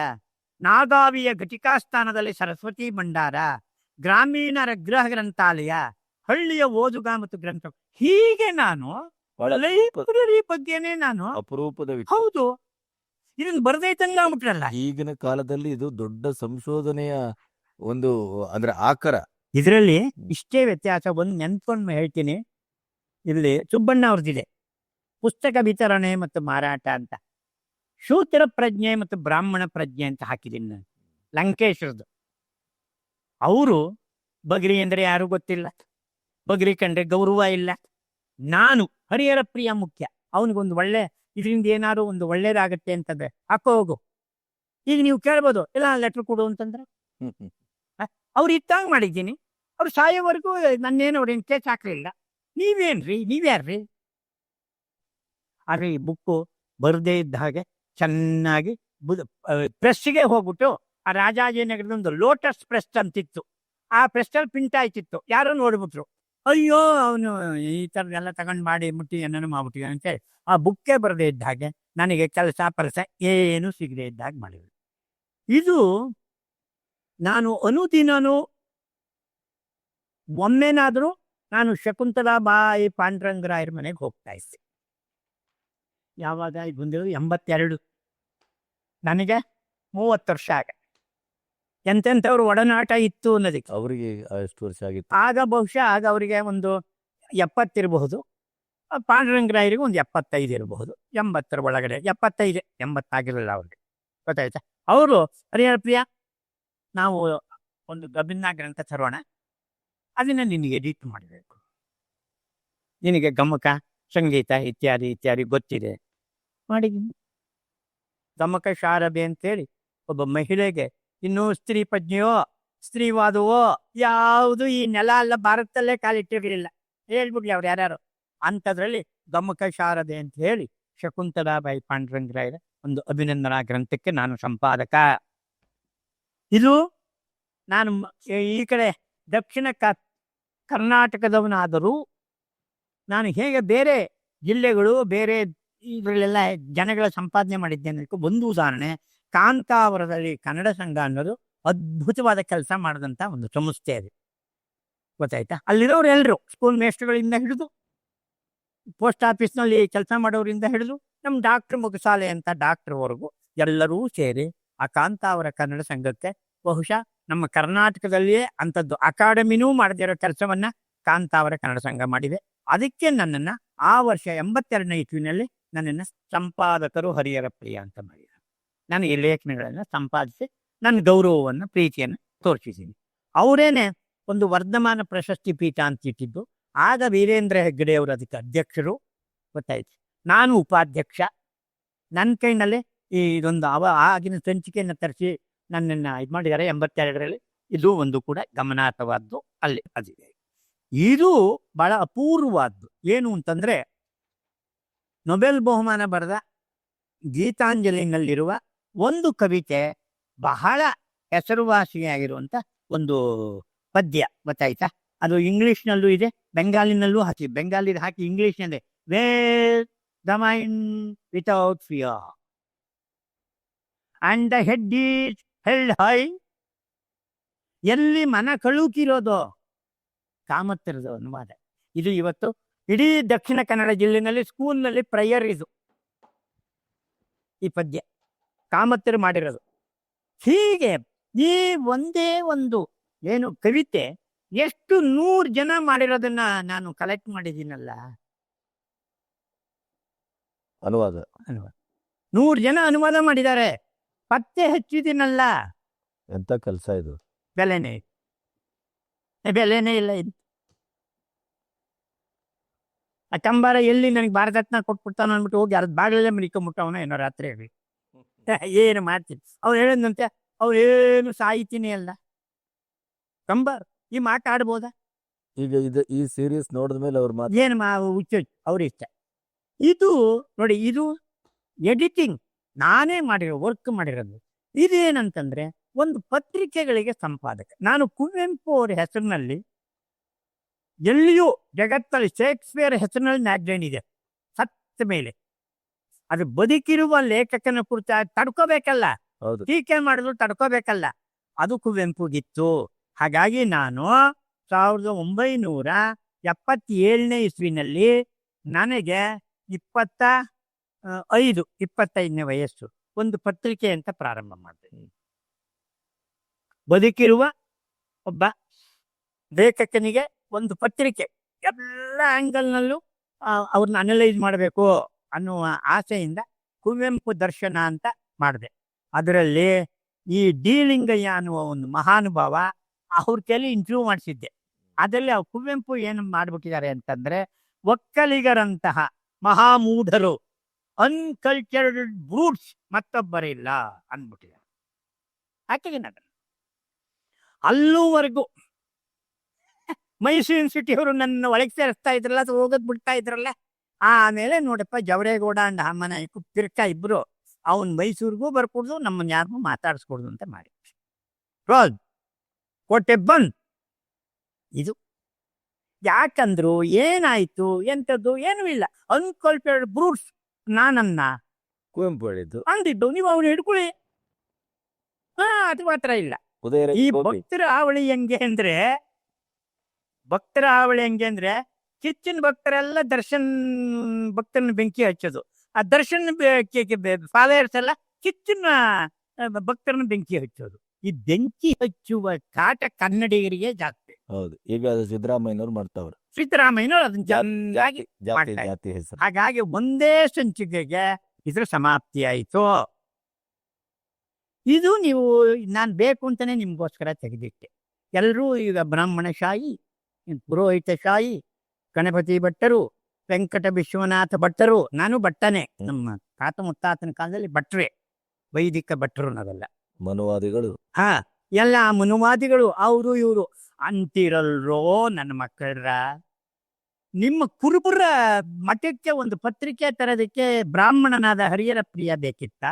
ನಾಗಾವಿಯ ಘಟಿಕಾಸ್ಥಾನದಲ್ಲಿ ಸರಸ್ವತಿ ಭಂಡಾರ ಗ್ರಾಮೀಣರ ಗೃಹ ಗ್ರಂಥಾಲಯ ಹಳ್ಳಿಯ ಓದುಗ ಮತ್ತು ಗ್ರಂಥ ಹೀಗೆ ನಾನು ಲೈಬ್ರರಿ ಬಗ್ಗೆನೇ ನಾನು ಅಪರೂಪದ ಹೌದು. ಇದನ್ನ ಬರ್ದೈತಂಗ ಆಗ್ಬಿಟ್ರಲ್ಲ ಈಗಿನ ಕಾಲದಲ್ಲಿ ಇದು ದೊಡ್ಡ ಸಂಶೋಧನೆಯ ಒಂದು ಅಂದ್ರೆ ಆಕರ. ಇದರಲ್ಲಿ ಇಷ್ಟೇ ವ್ಯತ್ಯಾಸ ಒಂದು ನೆನ್ಕೊಂಡು ಹೇಳ್ತೀನಿ. ಇಲ್ಲಿ ಸುಬ್ಬಣ್ಣ ಅವ್ರದ್ದಿದೆ ಪುಸ್ತಕ ವಿತರಣೆ ಮತ್ತು ಮಾರಾಟ ಅಂತ. ಶೂದ್ರ ಪ್ರಜ್ಞೆ ಮತ್ತು ಬ್ರಾಹ್ಮಣ ಪ್ರಜ್ಞೆ ಅಂತ ಹಾಕಿದ್ದೀನಿ ನಾನು ಲಂಕೇಶ್ವರದು. ಅವರು ಬಗ್ರಿ ಅಂದರೆ ಯಾರು ಗೊತ್ತಿಲ್ಲ. ಬಗ್ರಿ ಕಂಡ್ರೆ ಗೌರವ ಇಲ್ಲ. ನಾನು ಹರಿಹರ ಪ್ರಿಯ ಮುಖ್ಯ. ಅವನಿಗೊಂದು ಒಳ್ಳೆ ಇದರಿಂದ ಏನಾದ್ರು ಒಂದು ಒಳ್ಳೇದಾಗತ್ತೆ ಅಂತಂದ್ರೆ ಹಾಕೋ ಹೋಗು. ಈಗ ನೀವು ಕೇಳ್ಬೋದು ಇಲ್ಲ ಲೆಟ್ರ್ ಕೊಡು ಅಂತಂದ್ರೆ? ಅವ್ರು ಇತ್ತಾಗ ಮಾಡಿದ್ದೀನಿ. ಅವ್ರು ಸಾಯೋವರೆಗೂ ನನ್ನೇನು ಅವ್ರೇನು ಕೇಸ್ ಹಾಕಲಿಲ್ಲ. ನೀವೇನ್ರಿ? ನೀವ್ಯಾರ್ರಿ? ಆದ್ರೆ ಈ ಬುಕ್ಕು ಬರದೇ ಇದ್ದ ಹಾಗೆ ಚೆನ್ನಾಗಿ ಪ್ರೆಸ್ಗೆ ಹೋಗ್ಬಿಟ್ಟು ಆ ರಾಜಾಜಿನಗರದ ಒಂದು ಲೋಟಸ್ ಪ್ರೆಸ್ ಅಂತಿತ್ತು. ಆ ಪ್ರೆಸ್ಟಲ್ಲಿ ಪ್ರಿಂಟ್ ಆಯ್ತಿತ್ತು. ಯಾರೋ ನೋಡ್ಬಿಟ್ರು. ಅಯ್ಯೋ, ಅವನು ಈ ಥರದ್ದೆಲ್ಲ ತಗೊಂಡು ಮಾಡಿ ಮುಟ್ಟಿ ಏನೇನು ಮಾಡ್ಬಿಟ್ಟಿದ್ದಾನೆ ಅಂತೇಳಿ ಆ ಬುಕ್ಕೇ ಬರದೇ ಇದ್ದ ಹಾಗೆ ನನಗೆ ಕೆಲಸ, ಪರಸ ಏನು ಸಿಗದೆ ಇದ್ದ ಹಾಗೆ ಮಾಡಿದ್ರು. ಇದು ನಾನು ಅನುದಿನನೂ ಒಮ್ಮೆನಾದರೂ ನಾನು ಶಕುಂತಲಾ ಬಾಯಿ ಪಾಂಡ್ರಂಗರಾಯರ ಮನೆಗೆ ಹೋಗ್ತಾ ಇದ್ದೆ. ಯಾವಾಗ ಇದು ಬಂದಿರೋದು? ಎಂಬತ್ತೆರಡು. ನನಗೆ ಮೂವತ್ತು ವರ್ಷ ಆಗ. ಎಂತೆಂಥವ್ರು ಒಡನಾಟ ಇತ್ತು ಅನ್ನೋದಕ್ಕೆ. ಅವರಿಗೆ ಎಷ್ಟು ವರ್ಷ ಆಗಿತ್ತು. ಆಗ ಬಹುಶಃ ಆಗ ಅವರಿಗೆ ಒಂದು ಎಪ್ಪತ್ತಿರಬಹುದು ಪಾಂಡುರಂಗರಾಯರಿಗೆ ಒಂದು ಎಪ್ಪತ್ತೈದು ಇರಬಹುದು. ಎಂಬತ್ತರ ಒಳಗಡೆ. ಎಪ್ಪತ್ತೈದು ಎಂಬತ್ತಾಗಿರಲಿಲ್ಲ ಅವ್ರಿಗೆ. ಗೊತ್ತಾಯ್ತಾ? ಅವರು ಹರಿಹರ ಪ್ರಿಯ ನಾವು ಒಂದು ಗಬಿನ್ನ ಗ್ರಂಥ ತರೋಣ. ಅದನ್ನ ನಿನಗೆ ಎಡಿಟ್ ಮಾಡಬೇಕು. ನಿನಗೆ ಗಮಕ ಸಂಗೀತ ಇತ್ಯಾದಿ ಇತ್ಯಾದಿ ಗೊತ್ತಿದೆ. ಮಾಡಿ ಗಮಕ ಶಾರಭೆ ಅಂತೇಳಿ ಒಬ್ಬ ಮಹಿಳೆಗೆ, ಇನ್ನು ಸ್ತ್ರೀ ಪ್ರಜ್ಞೆಯೋ ಸ್ತ್ರೀವಾದವೋ ಯಾವುದು ಈ ನೆಲ ಅಲ್ಲ ಭಾರತದಲ್ಲೇ ಕಾಲಿಟ್ಟಿರಲಿಲ್ಲ. ಹೇಳ್ಬಿಡ್ಲಿ ಅವ್ರು ಯಾರ್ಯಾರು. ಅಂಥದ್ರಲ್ಲಿ ಗಮಕ ಶಾರದೆ ಅಂತ ಹೇಳಿ ಶಕುಂತಲಾಬಾಯಿ ಪಾಂಡುರಂಗರಾಯರ ಒಂದು ಅಭಿನಂದನಾ ಗ್ರಂಥಕ್ಕೆ ನಾನು ಸಂಪಾದಕ. ಇದು ನಾನು ಈ ಕಡೆ ದಕ್ಷಿಣ ಕ, ಕರ್ನಾಟಕದವನಾದರೂ ನಾನು ಹೇಗೆ ಬೇರೆ ಜಿಲ್ಲೆಗಳು, ಬೇರೆ ಇದರಲ್ಲೆಲ್ಲ ಜನಗಳ ಸಂಪಾದನೆ ಮಾಡಿದ್ದೆ ಅನ್ನೋದಕ್ಕೂ ಒಂದು ಉದಾಹರಣೆ. ಕಾಂತಾವರದಲ್ಲಿ ಕನ್ನಡ ಸಂಘ ಅನ್ನೋದು ಅದ್ಭುತವಾದ ಕೆಲಸ ಮಾಡಿದಂಥ ಒಂದು ಸಂಸ್ಥೆ ಅದು. ಗೊತ್ತಾಯ್ತಾ? ಅಲ್ಲಿರೋರು ಎಲ್ಲರೂ ಸ್ಕೂಲ್ ಮೇಸ್ಟ್ರುಗಳಿಂದ ಹಿಡಿದು ಪೋಸ್ಟ್ ಆಫೀಸ್ನಲ್ಲಿ ಕೆಲಸ ಮಾಡೋರಿಂದ ಹಿಡಿದು ನಮ್ಮ ಡಾಕ್ಟರ್ ಮುಗಸಾಲೆ ಅಂತ ಡಾಕ್ಟರ್ವರೆಗೂ ಎಲ್ಲರೂ ಸೇರಿ ಆ ಕಾಂತಾವರ ಕನ್ನಡ ಸಂಘಕ್ಕೆ ಬಹುಶಃ ನಮ್ಮ ಕರ್ನಾಟಕದಲ್ಲಿಯೇ ಅಂಥದ್ದು ಅಕಾಡೆಮಿನೂ ಮಾಡದಿರೋ ಕೆಲಸವನ್ನ ಕಾಂತಾವರ ಕನ್ನಡ ಸಂಘ ಮಾಡಿದೆ. ಅದಕ್ಕೆ ನನ್ನನ್ನು ಆ ವರ್ಷ ಎಂಬತ್ತೆರಡನೇ ಇಸ್ವಿನಲ್ಲಿ ನನ್ನನ್ನು ಸಂಪಾದಕರು ಹರಿಯರ ಪ್ರಿಯ ಅಂತ ಮಾಡಿದ್ದಾರೆ. ನಾನು ಈ ಲೇಖನಗಳನ್ನು ಸಂಪಾದಿಸಿ ನನ್ನ ಗೌರವವನ್ನು, ಪ್ರೀತಿಯನ್ನು ತೋರಿಸಿದ್ದೀನಿ. ಅವರೇನೆ ಒಂದು ವರ್ಧಮಾನ ಪ್ರಶಸ್ತಿ ಪೀಠ ಅಂತ ಇಟ್ಟಿದ್ದು. ಆಗ ವೀರೇಂದ್ರ ಹೆಗ್ಗಡೆ ಅವರು ಅದಕ್ಕೆ ಅಧ್ಯಕ್ಷರು. ಗೊತ್ತಾಯ್ತು. ನಾನು ಉಪಾಧ್ಯಕ್ಷ. ನನ್ನ ಕೈನಲ್ಲಿ ಈ ಇದೊಂದು ಅವ ಆಗಿನ ಸಂಚಿಕೆಯನ್ನು ತರಿಸಿ ನನ್ನನ್ನು ಇದು ಮಾಡಿದ್ದಾರೆ. ಎಂಬತ್ತೆರಡರಲ್ಲಿ ಇದು ಒಂದು ಕೂಡ ಗಮನಾರ್ಹವಾದ್ದು ಅಲ್ಲಿ ಅದಿದೆ. ಇದು ಬಹಳ ಅಪೂರ್ವವಾದ್ದು. ಏನು ಅಂತಂದ್ರೆ ನೊಬೆಲ್ ಬಹುಮಾನ ಬರೆದ ಗೀತಾಂಜಲಿನಲ್ಲಿರುವ ಒಂದು ಕವಿತೆ ಬಹಳ ಹೆಸರುವಾಸಿಯಾಗಿರುವಂಥ ಒಂದು ಪದ್ಯ, ಗೊತ್ತಾಯ್ತಾ? ಅದು ಇಂಗ್ಲಿಷ್ನಲ್ಲೂ ಇದೆ, ಬೆಂಗಾಲಿನಲ್ಲೂ ಹಾಕಿ ಬೆಂಗಾಲಿ ಹಾಕಿ ಇಂಗ್ಲಿಷ್ನಲ್ಲಿ where the mind without fear and the head is held high ಎಲ್ಲಿ ಮನ ಕಳುಕಿರೋದು ಕಾಮತ್ತಿರೋದು ಅನುವಾದ ಇದು ಇವತ್ತು ಇಡೀ ದಕ್ಷಿಣ ಕನ್ನಡ ಜಿಲ್ಲೆಯಲ್ಲಿ ಸ್ಕೂಲ್ನಲ್ಲಿ ಪ್ರೇಯರ್ ಇದು ಈ ಪದ್ಯ. ಕಾಮತ್ತರು ಮಾಡಿರೋದು. ಹೀಗೆ ಈ ಒಂದೇ ಒಂದು ಏನು ಕವಿತೆ ಎಷ್ಟು ನೂರು ಜನ ಮಾಡಿರೋದನ್ನ ನಾನು ಕಲೆಕ್ಟ್ ಮಾಡಿದ್ದೀನಲ್ಲ. ಅನುವಾದ. ಅನುವಾದ. ನೂರು ಜನ ಅನುವಾದ ಮಾಡಿದ್ದಾರೆ. ಪತ್ತೆ ಹಚ್ಚಿದ್ದೀನಲ್ಲ. ಎಂತ ಕೆಲಸ ಇದು? ಬೆಲೆನೇ. ಇಲ್ಲ. ಬೆಲೆನೇ ಇಲ್ಲ ಇದು ಆ ಕಂಬಾರ ಎಲ್ಲಿ ನನಗೆ ಭಾರತತ್ನ ಕೊಟ್ಬಿಡ್ತಾನ ಅಂದ್ಬಿಟ್ಟು ಹೋಗಿ ಅರ್ಧ ಬಾಗಿಲಲ್ಲೇ ಮನಿಕೊಂಬಿಟ್ಟವನ ಏನೋ ರಾತ್ರಿ ಹೇಳಿ. ಏನು ಮಾಡ್ತೀನಿ? ಅವ್ರು ಹೇಳಿದಂತೆ ಅವ್ರು ಏನು ಸಾಹಿತಿನೇ ಅಲ್ಲ. ಕಂಬಾರ್ ಈ ಮಾತಾಡ್ಬೋದಾ ಈಗ ಇದು ಈ ಸೀರೀಸ್ ನೋಡಿದ ಮೇಲೆ ಅವ್ರ ಮಾತು ಏನು ಮಾ ಹುಚ್ಚು ಅವ್ರ ಇಷ್ಟ. ಇದು ನೋಡಿ ಇದು ಎಡಿಟಿಂಗ್ ನಾನೇ ಮಾಡಿರೋ ವರ್ಕ್ ಮಾಡಿರೋದು. ಇದೇನಂತಂದ್ರೆ ಒಂದು ಪತ್ರಿಕೆಗಳಿಗೆ ಸಂಪಾದಕ. ನಾನು ಕುವೆಂಪು ಅವ್ರ ಹೆಸರಿನಲ್ಲಿ ಎಲ್ಲಿಯೂ ಜಗತ್ತಲ್ಲಿ ಶೇಕ್ಸ್ಪಿಯರ್ ಹೆಸರಿನಲ್ಲಿ ಮ್ಯಾಗ್ಝೈನ್ ಇದೆ ಸತ್ತ ಮೇಲೆ. ಅದು ಬದುಕಿರುವ ಲೇಖಕನ ಕುರಿತ ತಡ್ಕೋಬೇಕಲ್ಲ. ಹೌದು. ಟೀಕೆ ಮಾಡಿದ್ರು ತಡ್ಕೋಬೇಕಲ್ಲ. ಅದು ಕುವೆಂಪುಗಿತ್ತು ಹಾಗಾಗಿ ನಾನು ಸಾವಿರದ ಒಂಬೈನೂರ ಎಪ್ಪತ್ತೇಳನೇ ಇಸ್ವಿನಲ್ಲಿ ನನಗೆ ಇಪ್ಪತ್ತ ಐದು ಇಪ್ಪತ್ತೈದನೇ ವಯಸ್ಸು. ಒಂದು ಪತ್ರಿಕೆ ಅಂತ ಪ್ರಾರಂಭ ಮಾಡಿದೆ. ಬದುಕಿರುವ ಒಬ್ಬ ಲೇಖಕನಿಗೆ ಒಂದು ಪತ್ರಿಕೆ ಎಲ್ಲ ಆಂಗಲ್ನಲ್ಲೂ ಅವ್ರನ್ನ ಅನಲೈಸ್ ಮಾಡಬೇಕು ಅನ್ನುವ ಆಸೆಯಿಂದ ಕುವೆಂಪು ದರ್ಶನ ಅಂತ ಮಾಡಿದೆ. ಅದರಲ್ಲಿ ಈ ಡಿ ಲಿಂಗಯ್ಯ ಅನ್ನುವ ಒಂದು ಮಹಾನುಭಾವ ಅವ್ರ ಕೈಲಿ ಇಂಟರ್ವ್ಯೂ ಮಾಡಿಸಿದ್ದೆ. ಅದರಲ್ಲಿ ಆ ಕುವೆಂಪು ಏನು ಮಾಡ್ಬಿಟ್ಟಿದ್ದಾರೆ ಅಂತಂದ್ರೆ, ಒಕ್ಕಲಿಗರಂತಹ ಮಹಾಮೂಢರು ಅನ್ಕಲ್ಚರ್ಡ್ ಬ್ರೂಟ್ಸ್ ಮತ್ತೊಬ್ಬರಿಲ್ಲ ಅಂದ್ಬಿಟ್ಟಿದ್ದಾರೆ. ಯಾಕೆ ಅದನ್ನು? ಅಲ್ಲೂವರೆಗೂ ಯೂನಿವರ್ಸಿಟಿ ಅವರು ನನ್ನ ಒಳಗೆ ಸೇರಿಸ್ತಾ ಇದ್ರಲ್ಲ ಅದು ಹೋಗೋದ್ ಬಿಡ್ತಾ ಇದ್ರಲ್ಲ. ಆಮೇಲೆ ನೋಡಪ್ಪ ಜವರೇಗೌಡ ಅಂಡ್ ಅಮ್ಮನ ತಿರ್ಕ ಇಬ್ರು ಅವನ್ ಮೈಸೂರಿಗೂ ಬರ್ಕೊಡ್ದು ನಮ್ಮನ್ನ ಯಾರಿಗೂ ಮಾತಾಡಿಸ್ಕೊಡ್ದು ಅಂತ ಮಾಡಿ. ರೋಲ್ ಕೋಟೆ ಬಂದ್. ಇದು. ಯಾಕಂದ್ರು ಏನಾಯ್ತು ಎಂಥದ್ದು ಏನೂ ಇಲ್ಲ. ಅನ್ಕೊಲ್ಪೆಡ್ ಬ್ರೂಟ್ಸ್ ನಾನನ್ನ. ಕುವೆಂಪು ಹೇಳಿದ್ದು ಅಂದಿದ್ದು ನೀವು ಅವ್ನು ಹಿಡ್ಕೊಳ್ಳಿ. ಹಾ ಅದು ಮಾತ್ರ ಇಲ್ಲ. ಈ ಭಕ್ತರ ಹಾವಳಿ ಹೆಂಗೆ ಅಂದ್ರೆ ಭಕ್ತರ ಹಾವಳಿ ಹೆಂಗೆ ಅಂದ್ರೆ ಕಿಚ್ಚಿನ ಭಕ್ತರೆಲ್ಲ ದರ್ಶನ್ ಭಕ್ತರನ್ನ ಬೆಂಕಿ ಹಚ್ಚೋದು. ಆ ದರ್ಶನ್ ಫಾದರ್ಸ್ ಎಲ್ಲ ಕಿಚ್ಚಿನ ಭಕ್ತರನ್ನ ಬೆಂಕಿ ಹಚ್ಚೋದು. ಈ ಬೆಂಕಿ ಹಚ್ಚುವ ಕಾಟ ಕನ್ನಡಿಗರಿಗೆ ಜಾಸ್ತಿ. ಹೌದು. ಈಗ ಸಿದ್ದರಾಮಯ್ಯನವ್ರು ಮಾಡ್ತಾವ್ರೆ. ಸಿದ್ದರಾಮಯ್ಯನವ್ರು ಅದನ್ನ ಹಾಗಾಗಿ ಒಂದೇ ಸಂಚಿಕೆಗೆ ಇದ್ರ ಸಮಾಪ್ತಿ ಆಯಿತು. ಇದು ನೀವು ನಾನು ಬೇಕು ಅಂತಾನೆ ನಿಮ್ಗೋಸ್ಕರ ತೆಗೆದಿಟ್ಟೆ. ಎಲ್ಲರೂ ಈಗ ಬ್ರಾಹ್ಮಣಶಾಹಿ ಪುರೋಹಿತಶಾಹಿ ಗಣಪತಿ ಭಟ್ಟರು ವೆಂಕಟ ವಿಶ್ವನಾಥ ಭಟ್ಟರು ನಾನು ಭಟ್ಟನೆ. ನಮ್ಮ ತಾತ ಮುತ್ತಾತನ ಕಾಲದಲ್ಲಿ ಭಟ್ರೆ ವೈದಿಕ ಭಟ್ರು ನಾವೆಲ್ಲ ಮನುವಾದಿಗಳು. ಹಾ ಎಲ್ಲ ಮನುವಾದಿಗಳು ಅವರು ಇವರು. ಅಂತಿರಲ್ರೋ ನನ್ನ ಮಕ್ಕಳ್ರ? ನಿಮ್ಮ ಕುರುಬರ ಮಠಕ್ಕೆ ಒಂದು ಪತ್ರಿಕೆ ತರೋದಕ್ಕೆ ಬ್ರಾಹ್ಮಣನಾದ ಹರಿಯರ ಪ್ರಿಯ ಬೇಕಿತ್ತ?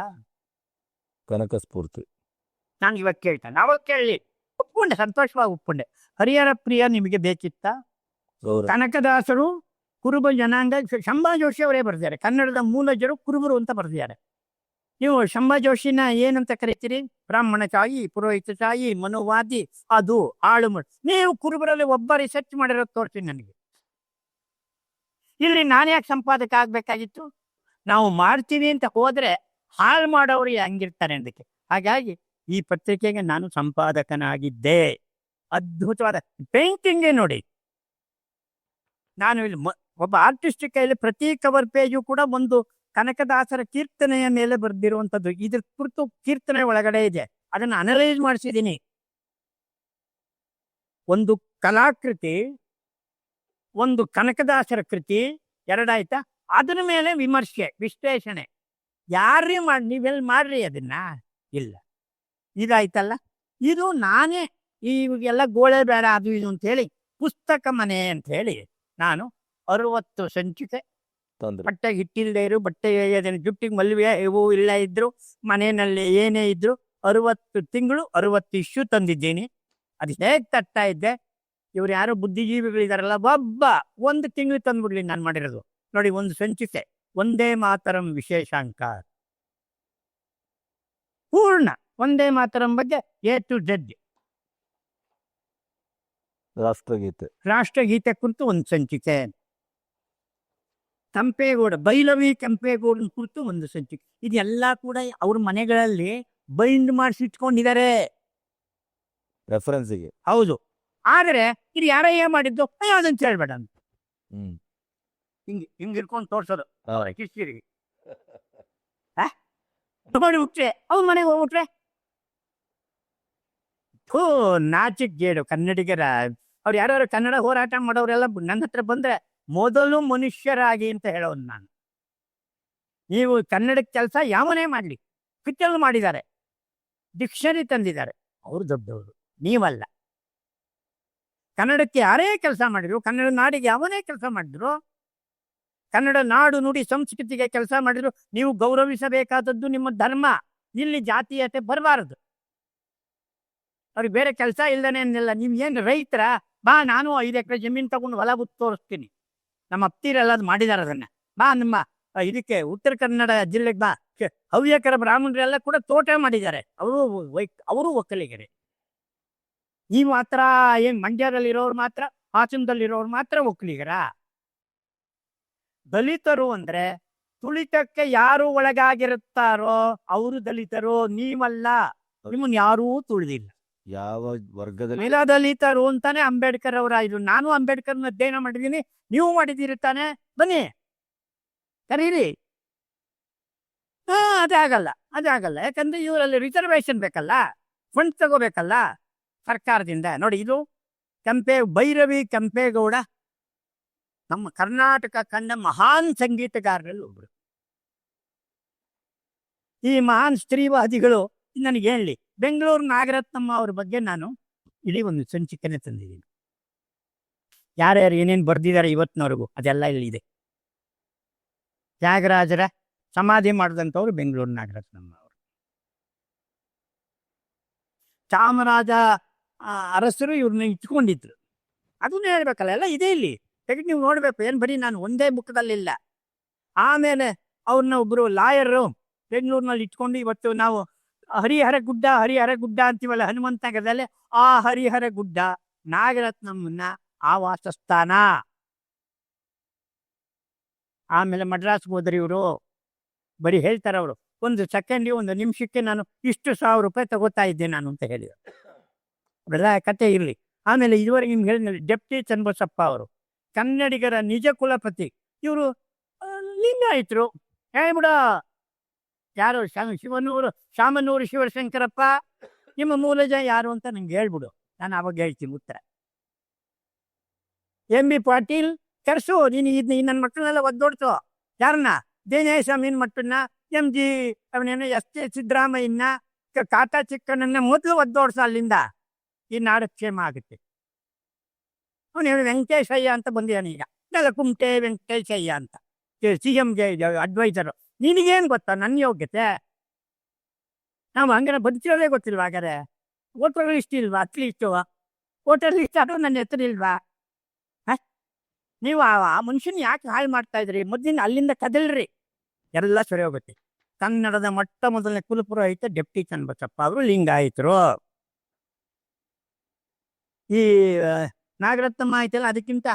ಕನಕ ಸ್ಫೂರ್ತಿ ನಾನು ಇವಾಗ ಕೇಳ್ತಾನೆ ಅವಾಗ ಕೇಳಲಿ. ಒಪ್ಕೊಂಡೆ ಸಂತೋಷವಾಗಿ ಒಪ್ಕೊಂಡೆ ಹರಿಹರ ಪ್ರಿಯ ನಿಮಗೆ ಬೇಕಿತ್ತಾ? ಕನಕದಾಸರು ಕುರುಬ ಜನಾಂಗ ಶಂಭಾ ಜೋಶಿ ಅವರೇ ಬರೆದಿದ್ದಾರೆ. ಕನ್ನಡದ ಮೂಲಜರು ಕುರುಬರು ಅಂತ ಬರೆದಿದ್ದಾರೆ. ನೀವು ಶಂಭಾ ಜೋಶಿನ ಏನಂತ ಕರಿತೀರಿ? ಬ್ರಾಹ್ಮಣ ಶಾಯಿ ಪುರೋಹಿತ ಶಾಯಿ ಮನೋವಾದಿ ಅದು ಆಳು ನೀವು ಕುರುಬರಲ್ಲಿ ಒಬ್ಬ ರಿಸರ್ಚ್ ಮಾಡಿರೋದು ತೋರಿಸಿ ನನಗೆ. ಇಲ್ಲಿ ನಾನು ಯಾಕೆ ಸಂಪಾದಕ ಆಗ್ಬೇಕಾಗಿತ್ತು? ನಾವು ಮಾಡ್ತೀವಿ ಅಂತ ಹೋದ್ರೆ ಹಾಳು ಮಾಡೋರು ಹಂಗಿರ್ತಾರೆ ಅದಕ್ಕೆ. ಹಾಗಾಗಿ ಈ ಪತ್ರಿಕೆಗೆ ನಾನು ಸಂಪಾದಕನಾಗಿದ್ದೆ. ಅದ್ಭುತವಾದ ಪೇಂಟಿಂಗೇ ನೋಡಿ. ನಾನು ಇಲ್ಲಿ ಒಬ್ಬ ಆರ್ಟಿಸ್ಟ್ ಕೈಯಲ್ಲಿ ಪ್ರತಿ ಕವರ್ ಪೇಜು ಕೂಡ ಒಂದು ಕನಕದಾಸರ ಕೀರ್ತನೆಯ ಮೇಲೆ ಬರೆದಿರುವಂಥದ್ದು. ಇದ್ರ ಕುರಿತು ಕೀರ್ತನೆ ಒಳಗಡೆ ಇದೆ. ಅದನ್ನ ಅನಲೈಸ್ ಮಾಡಿಸಿದ್ದೀನಿ. ಒಂದು ಕಲಾಕೃತಿ, ಒಂದು ಕನಕದಾಸರ ಕೃತಿ, ಎರಡಾಯ್ತಾ? ಅದರ ಮೇಲೆ ವಿಮರ್ಶೆ, ವಿಶ್ಲೇಷಣೆ. ಯಾರೇ ಮಾಡಿ, ನೀವೆಲ್ಲಿ ಮಾಡ್ರಿ ಅದನ್ನ. ಇಲ್ಲ. ಇದಾಯ್ತಲ್ಲ? ಇದು ನಾನೇ ಈಗೆಲ್ಲ ಗೋಳೆ ಬೇಡ ಅದು ಇದು ಅಂತ ಹೇಳಿ ಪುಸ್ತಕ ಮನೆ ಅಂತ ಹೇಳಿ ನಾನು ಅರವತ್ತು ಸಂಚಿಕೆ ಬಟ್ಟೆ ಬಟ್ಟೆಗೆ ಇಟ್ಟಿಲ್ಲದೆ ಇರು ಬಟ್ಟೆ ಜುಟ್ಟಿಗೆ ಮಲ್ವೆ ಇವು ಇಲ್ಲ ಇದ್ರು ಮನೆಯಲ್ಲಿ ಏನೇ ಇದ್ರು ಅರವತ್ತು ತಿಂಗಳು ಅರವತ್ತು ಇಶ್ಯೂ ತಂದಿದ್ದೀನಿ. ಅದು ಹೇಗೆ ತಟ್ತಾ ಇದ್ದೆ? ಇವ್ರು ಯಾರೋ ಬುದ್ಧಿಜೀವಿಗಳಿದಾರಲ್ಲ ಒಬ್ಬ ಒಂದು ತಿಂಗಳು ತಂದ್ಬಿಡ್ಲಿ ನಾನು ಮಾಡಿರೋದು. ನೋಡಿ ಒಂದು ಸಂಚಿಕೆ ಒಂದೇ ಮಾತರಂ ವಿಶೇಷಾಂಕ ಪೂರ್ಣ. ಒಂದೇ ಮಾತರಂ ಬಗ್ಗೆ ಎ ಟು ಜಡ್ ರಾಷ್ಟ್ರಗೀತೆ. ರಾಷ್ಟ್ರಗೀತೆ ಕುರಿತು ಒಂದು ಸಂಚಿಕೆ. ಕೆಂಪೇಗೌಡ ಬೈಲವಿ ಕೆಂಪೇಗೌಡನ ಕುರಿತು ಒಂದು ಸಂಚಿಕೆ. ಇದೆಲ್ಲ ಕೂಡ ಅವ್ರ ಮನೆಗಳಲ್ಲಿ ಬೈಂಡ್ ಮಾಡಿಸಿ ಇಟ್ಕೊಂಡಿದ್ದಾರೆ. ರೆಫರೆನ್ಸಿಗೆ. ಹೌದು. ಆದರೆ ಇದು ಏನ್ ಮಾಡಿದ್ದು? ಅಯ್ಯೋ ಅದನ್ನ ಕೇಳ್ಬೇಡ ಅಂತ. ಹ್ಮ್. ಹಿಂಗೆ ಹಿಂಗೆ ಇಟ್ಕೊಂಡು ತೋರ್ಸೋದು. ಹಾ. ತಗೊಂಡು ನೋಡಿ ಹುಟ್ರೆ ಅವ್ರ ಮನೆಗೆ ಹೋಗ್ಬಿಟ್ರೆ ಥೂ ನಾಚಿಕ್ ಗೇಡು, ಕನ್ನಡಿಗರ. ಅವ್ರು ಯಾರು ಕನ್ನಡ ಹೋರಾಟ ಮಾಡೋರೆಲ್ಲ ನನ್ನ ಹತ್ರ ಬಂದ್ರೆ ಮೊದಲು ಮನುಷ್ಯರಾಗಿ ಅಂತ ಹೇಳೋದು ನಾನು. ನೀವು ಕನ್ನಡಕ್ಕೆ ಕೆಲಸ ಯಾವನೇ ಮಾಡಲಿ ಪಿಚ್ಚಲ್ ಮಾಡಿದ್ದಾರೆ. ಡಿಕ್ಷನರಿ ತಂದಿದ್ದಾರೆ. ಅವ್ರು ದೊಡ್ಡವರು, ನೀವಲ್ಲ. ಕನ್ನಡಕ್ಕೆ ಯಾರೇ ಕೆಲಸ ಮಾಡಿದ್ರು, ಕನ್ನಡ ನಾಡಿಗೆ ಯಾವನೇ ಕೆಲಸ ಮಾಡಿದ್ರು, ಕನ್ನಡ ನಾಡು ನುಡಿ ಸಂಸ್ಕೃತಿಗೆ ಕೆಲಸ ಮಾಡಿದ್ರು, ನೀವು ಗೌರವಿಸಬೇಕಾದದ್ದು ನಿಮ್ಮ ಧರ್ಮ. ಇಲ್ಲಿ ಜಾತೀಯತೆ ಬರಬಾರದು. ಅವ್ರಿಗೆ ಬೇರೆ ಕೆಲಸ ಇಲ್ದೇನೆ ಅನ್ನಿಲ್ಲ. ನೀವು ಏನು ರೈತರ? ಬಾ, ನಾನು ಐದು ಎಕರೆ ಜಮೀನು ತಗೊಂಡು ಹೊಲ ಬುತ್ತು ತೋರಿಸ್ತೀನಿ. ನಮ್ಮ ಅಪ್ತೀರೆಲ್ಲ ಅದು ಮಾಡಿದ್ದಾರೆ ಅದನ್ನ. ಬಾ, ನಮ್ಮ ಇದಕ್ಕೆ ಉತ್ತರ ಕನ್ನಡ ಜಿಲ್ಲೆಗೆ ಬಾ. ಹವ್ಯಕರ ಬ್ರಾಹ್ಮಣರೆಲ್ಲ ಕೂಡ ತೋಟ ಮಾಡಿದ್ದಾರೆ. ಅವರು ಅವರು ಒಕ್ಕಲಿಗರೇ. ನೀವು ಮಾತ್ರ, ಏನು ಮಂಡ್ಯದಲ್ಲಿರೋರು ಮಾತ್ರ, ಹಾಸನದಲ್ಲಿರೋರು ಮಾತ್ರ ಒಕ್ಕಲಿಗರ? ದಲಿತರು ಅಂದ್ರೆ ತುಳಿತಕ್ಕೆ ಯಾರು ಒಳಗಾಗಿರುತ್ತಾರೋ ಅವರು ದಲಿತರು, ನೀವಲ್ಲ. ನಿಮ್ಮನ್ನು ಯಾರೂ ತುಳಿದಿಲ್ಲ. ಯಾವ ವರ್ಗದಲ್ಲಿ ಮೇಲಾದಲ್ಲಿ ದಲಿತರು ಅಂತಾನೆ ಅಂಬೇಡ್ಕರ್ ಅವರ ಇದು. ನಾನು ಅಂಬೇಡ್ಕರ್ನ ಅಧ್ಯಯನ ಮಾಡಿದ್ದೀನಿ. ನೀವು ಮಾಡಿದ್ದೀರಿ ತಾನೆ. ಬನ್ನಿ. ಕರೀರಿ. ಹಾ, ಅದೇ ಅದಾಗಲ್ಲ ಯಾಕಂದ್ರೆ ಇವರಲ್ಲಿ ರಿಸರ್ವೇಶನ್ ಬೇಕಲ್ಲ. ಫಂಡ್ ತಗೋಬೇಕಲ್ಲ ಸರ್ಕಾರದಿಂದ. ನೋಡಿ ಇದು ಕೆಂಪೆ ಭೈರವಿ ಕೆಂಪೇಗೌಡ. ನಮ್ಮ ಕರ್ನಾಟಕ ಕಂಡ ಮಹಾನ್ ಸಂಗೀತಗಾರರಲ್ಲಿ ಒಬ್ರು. ಈ ಮಹಾನ್ ಸ್ತ್ರೀವಾದಿಗಳು, ನನಗೆ ಹೇಳಿ. ಬೆಂಗಳೂರು ನಾಗರತ್ನಮ್ಮ ಅವ್ರ ಬಗ್ಗೆ ನಾನು ಇಲ್ಲಿ ಒಂದು ಸಂಚಿಕೆನೆ ತಂದಿದ್ದೀನಿ. ಯಾರ್ಯಾರು ಏನೇನು ಬರೆದಿದ್ದಾರೆ ಇವತ್ತಿನವರೆಗೂ ಅದೆಲ್ಲ ಇಲ್ಲಿದೆ ತ್ಯಾಗರಾಜರ ಸಮಾಧಿ ಮಾಡಿದಂಥವ್ರು ಬೆಂಗಳೂರು ನಾಗರತ್ನಮ್ಮ ಅವರು. ಚಾಮರಾಜ ಅರಸರು ಇವ್ರನ್ನ ಇಟ್ಕೊಂಡಿದ್ರು. ಅದನ್ನ ಹೇಳ್ಬೇಕಲ್ಲ, ಎಲ್ಲ ಇದೆ ಇಲ್ಲಿ. ತೆಗೆದು ನೀವು ನೋಡ್ಬೇಕು, ಏನ್ ಬರೀ ನಾನು ಒಂದೇ ಬುಕ್ದಲ್ಲಿಲ್ಲ ಆಮೇಲೆ ಅವ್ರನ್ನ ಒಬ್ರು ಲಾಯರು ಬೆಂಗಳೂರಿನಲ್ಲಿ ಇಟ್ಕೊಂಡು ಇವತ್ತು ನಾವು ಹರಿಹರ ಗುಡ್ಡ ಹರಿಹರ ಗುಡ್ಡ ಅಂತೀವಲ್ಲ ಹನುಮಂತ ನಗರದಲ್ಲಿ, ಆ ಹರಿಹರ ಗುಡ್ಡ ನಾಗರತ್ನಮ್ಮನ ಆವಾಸ ಸ್ಥಾನ ಆಮೇಲೆ ಮಡ್ರಾಸ್ ಹೋದ್ರಿ ಇವರು, ಬರೀ ಹೇಳ್ತಾರೆ ಅವರು, ಒಂದು ಸೆಕೆಂಡ್ಗೆ ಒಂದು ನಿಮಿಷಕ್ಕೆ ನಾನು ಇಷ್ಟು ಸಾವಿರ ರೂಪಾಯಿ ತಗೋತಾ ಇದ್ದೆ ನಾನು ಅಂತ ಹೇಳಿದರು. ಅವೆಲ್ಲ ಕತೆ ಇರಲಿ. ಆಮೇಲೆ ಇದುವರೆಗೆ ನಿಮ್ಗೆ ಹೇಳಿದ್ರೆ ಡೆಪ್ಟಿ ಚನ್ನಬಸಪ್ಪ ಅವರು, ಕನ್ನಡಿಗರ ನಿಜ ಕುಲಪತಿ. ಇವರು ಲಿಂಗಾಯಿತರು. ಹೇಳ್ಬಿಡ ಯಾರು ಶಾಮ ಶಿವನೂರು, ಶಾಮನೂರು ಶಿವಶಂಕರಪ್ಪ, ನಿಮ್ಮ ಮೂಲಜ ಯಾರು ಅಂತ ನಂಗೆ ಹೇಳ್ಬಿಡು. ನಾನು ಅವಾಗ ಹೇಳ್ತೀನಿ ಉತ್ತರ. ಎಂ ಬಿ ಪಾಟೀಲ್, ಕರ್ಸು, ನೀನು ಇದನ್ನ ನನ್ನ ಮಕ್ಕಳನ್ನೆಲ್ಲ ಒದ್ದೋಡ್ಸು. ಯಾರನ್ನ? ದೇನೇಶಮೀನ್ ಮಟ್ಟನ್ನ ಎಂ ಜಿ ಅವನೇನು ಎಸ್ ಕೆ ಸಿದ್ದರಾಮಯ್ಯನ ಕಾಟಾ ಚಿಕ್ಕನನ್ನ ಮೊದಲು ಒದ್ದೋಡ್ಸ ಅಲ್ಲಿಂದ. ಈ ನಾಡು ಕ್ಷೇಮ ಆಗುತ್ತೆ. ಅವನೇನು ವೆಂಕಟೇಶಯ್ಯ ಅಂತ ಬಂದಿದ್ದಾನೆ ಈಗ. ನೆಲಕುಂಟೆ ವೆಂಕಟೇಶಯ್ಯ ಅಂತ. ಸಿ ಎಂಗೆ ಅಡ್ವೈಸರು ನಿನಗೇನು ಗೊತ್ತಾ ನನ್ನ ಯೋಗ್ಯತೆ? ನಾವು ಹಂಗಾರೆ ಬದುಕಿರೋದೇ ಗೊತ್ತಿಲ್ವಾ ಹಾಗಾರೆ ವೋಟರ್ ಲಿಸ್ಟ್ ಇಲ್ವಾ ಅಟ್ಲೀಸ್ಟು ಓಟರ್ ಲಿಸ್ಟ್ ಅದು ನನ್ನ ಹೆಸರು ಇಲ್ವಾ? ನೀವು ಆ ಮನುಷ್ಯನ ಯಾಕೆ ಹಾಳು ಮಾಡ್ತಾ ಇದ್ರಿ? ಮೊದಲಿನ ಅಲ್ಲಿಂದ ಕದಲ್ರಿ. ಎಲ್ಲ ಸರಿ ಹೋಗುತ್ತೆ. ಕನ್ನಡದ ಮೊಟ್ಟ ಮೊದಲನೇ ಕುಲಪುರೋಹಿತ ಡೆಪ್ಟಿ ಚನ್ನಬಸಪ್ಪ ಅವರು ಲಿಂಗಾಯಿತರು. ಈ ನಾಗರತ್ನಮ್ಮ ಆಯ್ತಲ್ಲ ಅದಕ್ಕಿಂತ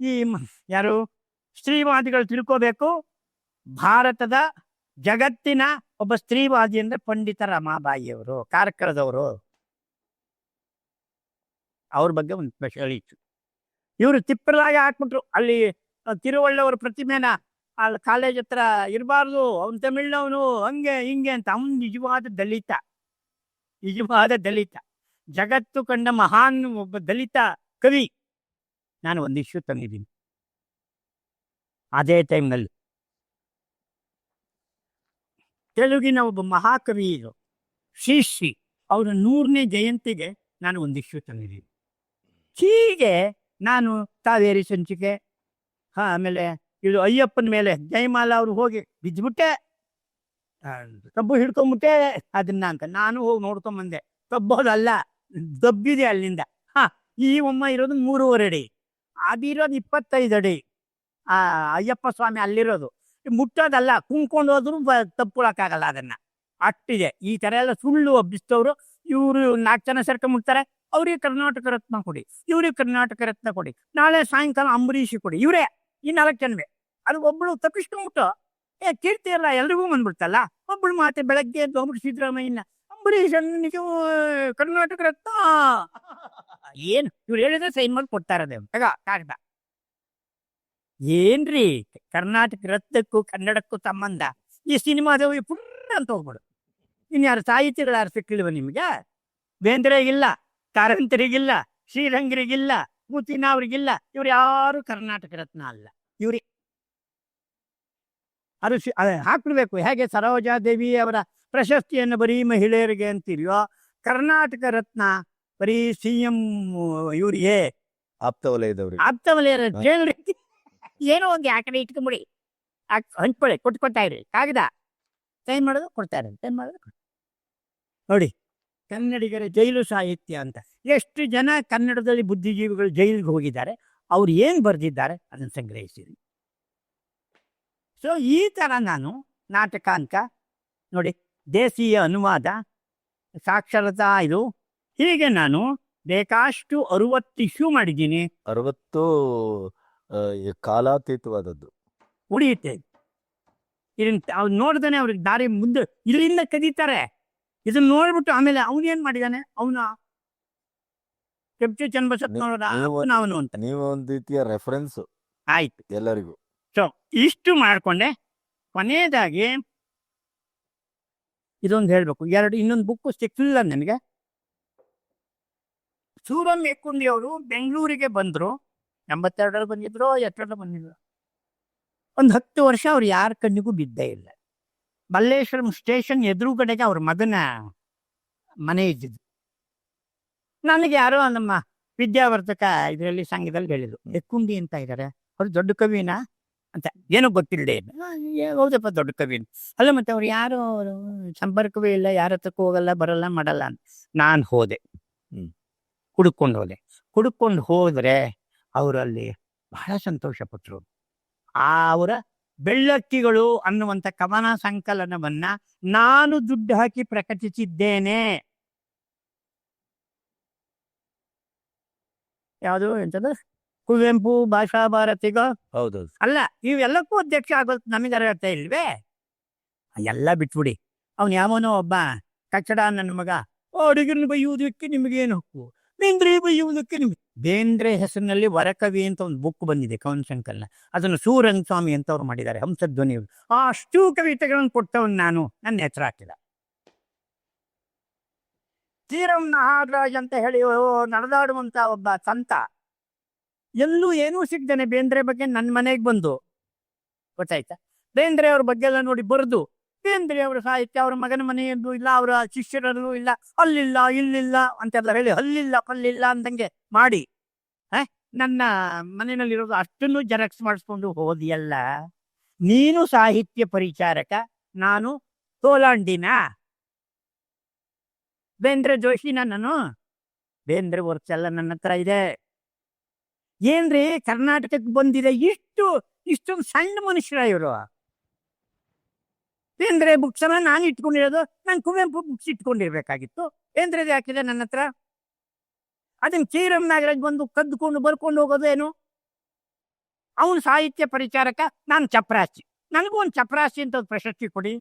ಈ ಯಾರು? ಶ್ರೀವಾದಿಗಳು ತಿಳ್ಕೋಬೇಕು. ಭಾರತದ ಜಗತ್ತಿನ ಒಬ್ಬ ಸ್ತ್ರೀವಾದಿ ಅಂದ್ರೆ ಪಂಡಿತ ರಮಾಬಾಯಿಯವರು ಕಾರ್ಕಳದವರು ಅವ್ರ ಬಗ್ಗೆ ಒಂದು ಸ್ಪೆಷಲ್ ಇತ್ತು ಇವರು ತಿಪ್ಪಲಾಗಿ ಹಾಕ್ಬಿಟ್ರು. ಅಲ್ಲಿ ತಿರುವಳ್ಳವ್ರ ಪ್ರತಿಮೆನ ಅಲ್ಲಿ ಕಾಲೇಜ್ ಹತ್ರ ಇರಬಾರ್ದು, ಅವ್ನು ತಮಿಳ್ನವನು ಹಂಗೆ ಹಿಂಗೆ ಅಂತ. ಅವನು ನಿಜವಾದ ದಲಿತ. ನಿಜವಾದ ದಲಿತ. ಜಗತ್ತು ಕಂಡ ಮಹಾನ್ ಒಬ್ಬ ದಲಿತ ಕವಿ. ನಾನು ಒಂದು ಇಶ್ಯೂ ತಂದಿದ್ದೀನಿ. ಅದೇ ಟೈಮ್ನಲ್ಲಿ ತೆಲುಗಿನ ಒಬ್ಬ ಮಹಾಕವಿ ಇದು ಶ್ರೀ ಅವರ ನೂರನೇ ಜಯಂತಿಗೆ ನಾನು ಒಂದು ಇಶ್ಯೂ ತಂದಿದ್ದೀನಿ. ಹೀಗೆ ನಾನು ತಾವೇರಿ ಸಂಚಿಕೆ, ಹಾ, ಆಮೇಲೆ ಇದು ಅಯ್ಯಪ್ಪನ ಮೇಲೆ ಜಯಮಾಲ ಅವರು ಹೋಗಿ ಬಿದ್ದುಬಿಟ್ಟೆ ಕಬ್ಬು ಹಿಡ್ಕೊಂಬಿಟ್ಟೆ, ಅದನ್ನ ಅಂತ ನಾನು ಹೋಗಿ ನೋಡ್ಕೊಂಬಂದೆ. ಕಬ್ಬೋದಲ್ಲ ದಬ್ಬಿದೆ ಅಲ್ಲಿಂದ. ಹಾ, ಈ ಒಮ್ಮ ಇರೋದು ಮೂರುವರೆ ಅಡಿ. ಅದಿರೋದು ಇಪ್ಪತ್ತೈದು ಅಡಿ. ಆ, ಅಯ್ಯಪ್ಪ ಸ್ವಾಮಿ ಅಲ್ಲಿರೋದು. ಮುಟ್ಟೋದಲ್ಲ ಕುಂಕೊಂಡು ಹೋದ್ರು ತಪ್ಕೊಳಕ್ಕಾಗಲ್ಲ ಅದನ್ನ. ಅಷ್ಟಿದೆ. ಈ ತರ ಎಲ್ಲ ಸುಳ್ಳು ಹಬ್ಬಿಸ್ತವ್ರು ಇವರು ನಾಲ್ಕು ಜನ ಸರ್ಕ ಸೇರ್ಕೊಂಡ್ಬಿಡ್ತಾರೆ ಅವ್ರಿಗೆ ಕರ್ನಾಟಕ ರತ್ನ ಕೊಡಿ, ಇವ್ರಿಗೆ ಕರ್ನಾಟಕ ರತ್ನ ಕೊಡಿ, ನಾಳೆ ಸಾಯಂಕಾಲ ಅಂಬರೀಷಿ ಕೊಡಿ, ಇವರೇ, ಈ ನಾಲ್ಕು ಜನವೇ. ಅದು ಒಬ್ಬಳು ತಪ್ಪಿಸ್ಕೊಂಡ್ಬಿಟ್ಟು ಏ, ಕೀರ್ತಿ ಎಲ್ಲ ಎಲ್ರಿಗೂ ಬಂದ್ಬಿಡ್ತಲ್ಲ ಒಬ್ಬಳು ಮಾತೆ ಬೆಳಗ್ಗೆ ಎದ್ದು ಸಿದ್ದರಾಮಯ್ಯನ, ಅಂಬರೀಷ್ ಅಣ್ಣನಿಗೆ ಕರ್ನಾಟಕ ರತ್ನ. ಏನು, ಇವ್ರು ಹೇಳಿದ್ರೆ ಸೈನ್ ಮಾಡಿ ಕೊಡ್ತಾರೆ ಅದೇ ತಗ ಕಾಗದ. ಏನ್ರಿ? ಕರ್ನಾಟಕ ರತ್ನಕ್ಕೂ ಕನ್ನಡಕ್ಕೂ ಸಂಬಂಧ? ಈ ಸಿನಿಮಾದವ್ರಿಗೆ ಪುರ್ರ ಅಂತ ಹೋಗ್ಬಿಡು. ಇನ್ಯಾರು ಸಾಹಿತಿಗಳು ಯಾರು ಸಿಕ್ಕಿಲ್ವ ನಿಮಗೆ? ಬೇಂದ್ರೆಗಿಲ್ಲ ಕಾರಂತರಿಗಿಲ್ಲ ಶ್ರೀರಂಗರಿಗಿಲ್ಲ ಮುತ್ತಿನವ್ರಿಗಿಲ್ಲ. ಇವ್ರು ಯಾರು ಕರ್ನಾಟಕ ರತ್ನ ಅಲ್ಲ. ಇವ್ರಿ ಅದು ಹಾಕ್ಬಿಡ್ಬೇಕು. ಹೇಗೆ ಸರೋಜಾದೇವಿ ಅವರ ಪ್ರಶಸ್ತಿಯನ್ನು ಬರೀ ಮಹಿಳೆಯರಿಗೆ ಅಂತೀರಿಯೋ ಕರ್ನಾಟಕ ರತ್ನ ಬರೀ ಸಿ ಎಂ ಇವ್ರಿಗೆ. ಆಪ್ತ ವಲಯದವ್ರಿಗೆ. ಜೇನು ಏನೋ ಒಂದು ಆ ಕಡೆ ಇಟ್ಕೊಂಬಿಡಿ ಹಂಚ್ಕೊಳ್ಳಿ ಕೊಡ್ತಾ ಇರಿ ಕಾಗದ. ಸೈನ್ ಮಾಡೋದು ಕೊಡ್ತಾರೆ ಸೈನ್ ಮಾಡೋದು ನೋಡಿ, ಕನ್ನಡಿಗರ ಜೈಲು ಸಾಹಿತ್ಯ ಅಂತ. ಎಷ್ಟು ಜನ ಕನ್ನಡದಲ್ಲಿ ಬುದ್ಧಿಜೀವಿಗಳು ಜೈಲಿಗೆ ಹೋಗಿದ್ದಾರೆ, ಅವ್ರು ಏನು ಬರೆದಿದ್ದಾರೆ ಅದನ್ನು ಸಂಗ್ರಹಿಸಿರಿ. ಸೊ ಈ ಥರ ನಾನು ನಾಟಕ ಅಂತ ನೋಡಿ, ದೇಶೀಯ ಅನುವಾದ, ಸಾಕ್ಷರತಾ ಇದು, ಹೀಗೆ ನಾನು ಬೇಕಾಷ್ಟು ಅರುವತ್ತು ಇಶ್ಯೂ ಮಾಡಿದ್ದೀನಿ. ಅರವತ್ತು ಕಾಲಾತೀತವಾದದ್ದು. ಉಳಿಯುತ್ತೆ. ಇದನ್ನ ಅವ್ರು ನೋಡ್ದಾನೆ ಅವ್ರಿಗೆ ದಾರಿ ಮುಂದೆ ಇಲ್ಲಿಂದ ಕದೀತಾರೆ. ಇದನ್ನ ನೋಡ್ಬಿಟ್ಟು ಆಮೇಲೆ ಮಾಡಿದಾನೆ? ಅವನ ಕೆಂಪು ನೀವು- ಅವನು ಅವನು ಅಂತ. ನೀವು ಒಂದು ರೀತಿಯ ರೆಫರೆನ್ಸ್ ಆಯ್ತು. ಎಲ್ಲರಿಗೂ. ಸೊ ಇಷ್ಟು ಮಾಡ್ಕೊಂಡೆ. ಕೊನೆಯದಾಗಿ ಇದೊಂದು ಹೇಳ್ಬೇಕು. ಎರಡು ಇನ್ನೊಂದು ಬುಕ್ ಸಿಕ್ಕಿಲ್ಲ ನನಗೆ ಸೂರಮ್ ಎಕ್ಕುಂದಿ ಅವರು ಬೆಂಗಳೂರಿಗೆ ಬಂದ್ರು. ಎಂಬತ್ತೆರಡರಲ್ಲಿ ಬಂದಿದ್ರು ಎಷ್ಟರಲ್ಲಿ ಬಂದಿದ್ರು. ಒಂದು ಹತ್ತು ವರ್ಷ ಅವ್ರು ಯಾರ ಕಣ್ಣಿಗೂ ಬಿದ್ದೇ ಇಲ್ಲ. ಮಲ್ಲೇಶ್ವರಂ ಸ್ಟೇಷನ್ ಎದುರುಗಡೆಗೆ ಅವ್ರ ಮಗನ ಮನೆ ಇದ್ದಿದ್ದು. ನನಗೆ ಯಾರೋ ನಮ್ಮ ವಿದ್ಯಾವರ್ಧಕ ಇದರಲ್ಲಿ ಸಂಘದಲ್ಲಿ ಹೇಳಿದ್ರು. ಎಕ್ಕುಂಡಿ ಅಂತ ಇದ್ದಾರೆ ಅವ್ರು ದೊಡ್ಡ ಕವಿನಾ ಅಂತ. ಏನೋ ಗೊತ್ತಿಲ್ಲದೆ ಹೌದಪ್ಪ ದೊಡ್ಡ ಕವಿ ಅಲ್ಲ ಮತ್ತೆ ಅವ್ರು ಯಾರು ಅವ್ರು? ಸಂಪರ್ಕವೇ ಇಲ್ಲ ಯಾರ ಹತ್ರಕ್ಕೂ ಹೋಗಲ್ಲ ಬರಲ್ಲ ಮಾಡಲ್ಲ ಅಂತ. ನಾನು ಹೋದೆ. ಹ್ಮ್. ಹುಡುಕೊಂಡು ಹೋದೆ. ಹುಡುಕೊಂಡು ಹೋದ್ರೆ ಅವರು ಅಲ್ಲಿ ಬಹಳ ಸಂತೋಷ ಪಟ್ರು. ಆ ಅವರ ಬೆಳ್ಳಕ್ಕಿಗಳು ಅನ್ನುವಂಥ ಕವನ ಸಂಕಲನವನ್ನ ನಾನು ದುಡ್ಡು ಹಾಕಿ ಪ್ರಕಟಿಸಿದ್ದೇನೆ. ಯಾವುದು ಎಂತದ? ಕುವೆಂಪು ಭಾಷಾ ಭಾರತಿಗೋ? ಹೌದು ಅಲ್ಲ ಇವೆಲ್ಲಕ್ಕೂ ಅಧ್ಯಕ್ಷ ಆಗೋದು ನಮಗೆ ಅರ್ಥ ಇಲ್ವೇ? ಎಲ್ಲ ಬಿಟ್ಬಿಡಿ. ಅವನು ಯಾವನೋ ಒಬ್ಬ ಕಚ್ಚಡ ನನ್ನ ಮಗ. ಅಡುಗೆ ಬೈಯುವುದಕ್ಕೆ ನಿಮಗೇನು ಹಕ್ಕು? ಬೇಂದ್ರೆ ಬೈಯುವುದಕ್ಕೆ ನಿಮ್ಗೆ. ಬೇಂದ್ರೆ ಹೆಸರಿನಲ್ಲಿ ವರಕವಿ ಅಂತ ಒಂದು ಬುಕ್ ಬಂದಿದೆ ಕವನ ಸಂಕಲನ ಅದನ್ನು ಸೂರಂಗ್ ಸ್ವಾಮಿ ಅಂತ ಅವ್ರು ಮಾಡಿದ್ದಾರೆ? ಹಂಸಧ್ವನಿ ಆ ಅಷ್ಟು ಕವಿತೆಗಳನ್ನು ಕೊಟ್ಟವನು ನಾನು. ನನ್ನ ಹೆಸರು ಹಾಕಿದ. ತೀರಂ ನಾಗರಾಜ್ ಅಂತ ಹೇಳಿ ನಡೆದಾಡುವಂತ ಒಬ್ಬ ಸಂತ. ಎಲ್ಲೂ ಏನೂ ಸಿಗ್ದೇನೆ ಬೇಂದ್ರೆ ಬಗ್ಗೆ ನನ್ನ ಮನೆಗೆ ಬಂದು. ಗೊತ್ತಾಯ್ತಾ? ಬೇಂದ್ರೆ ಅವ್ರ ಬಗ್ಗೆ ಎಲ್ಲ ನೋಡಿ ಬರೆದು. ಬೇಂದ್ರೆ ಅವರ ಸಾಹಿತ್ಯ? ಅವ್ರ ಮಗನ ಮನೆಯದ್ದು ಇಲ್ಲ, ಅವರ ಶಿಷ್ಯರಲ್ಲೂ ಇಲ್ಲ, ಅಲ್ಲಿಲ್ಲ, ಇಲ್ಲಿಲ್ಲ ಅಂತೆಲ್ಲ ಹೇಳಿ ಅಲ್ಲಿಲ್ಲ ಕಲ್ಲಿಲ್ಲ ಅಂದಂಗೆ ಮಾಡಿ ನನ್ನ ಮನೆಯಲ್ಲಿರೋದು ಅಷ್ಟನ್ನು ಜೆರಾಕ್ಸ್ ಮಾಡಿಸ್ಕೊಂಡು ಹೋದಿಯಲ್ಲ, ನೀನು ಸಾಹಿತ್ಯ ಪರಿಚಾರಕ, ನಾನು ತೋಲಾಂಡಿನ ಬೇಂದ್ರೆ ಜೋಶಿನ ನಾನು ಬೇಂದ್ರೆ ವರ್ಕ್ಸ್ ಎಲ್ಲ ನನ್ನ ಹತ್ರ ಇದೆ. ಏನ್ರಿ ಕರ್ನಾಟಕಕ್ಕೆ ಬಂದಿದೆ ಇಷ್ಟು, ಇಷ್ಟೊಂದು ಸಣ್ಣ ಮನುಷ್ಯರ ಇವರು? ಬೇಂದ್ರೆ ಬುಕ್ಸ್ ಅನ್ನ ನಾನು ಇಟ್ಕೊಂಡಿರೋದು, ನಾನು ಕುವೆಂಪು ಬುಕ್ಸ್ ಇಟ್ಕೊಂಡಿರ್ಬೇಕಾಗಿತ್ತು. ಎಂದ್ರೆ ಯಾಕಿದೆ ನನ್ನ ಹತ್ರ? ಅದನ್ನ ಚೀರಂ ನಾಗರಾಜ್ ಬಂದು ಕದ್ದುಕೊಂಡು ಬರ್ಕೊಂಡು ಹೋಗೋದೇನು ಅವನು ಸಾಹಿತ್ಯ ಪರಿಚಾರಕ ನಾನು ಚಪ್ರಾಸಿ ನನಗೂ ಒಂದು ಚಪ್ರಾಸಿ ಅಂತ ಪ್ರಶಸ್ತಿ ಕೊಡಿ.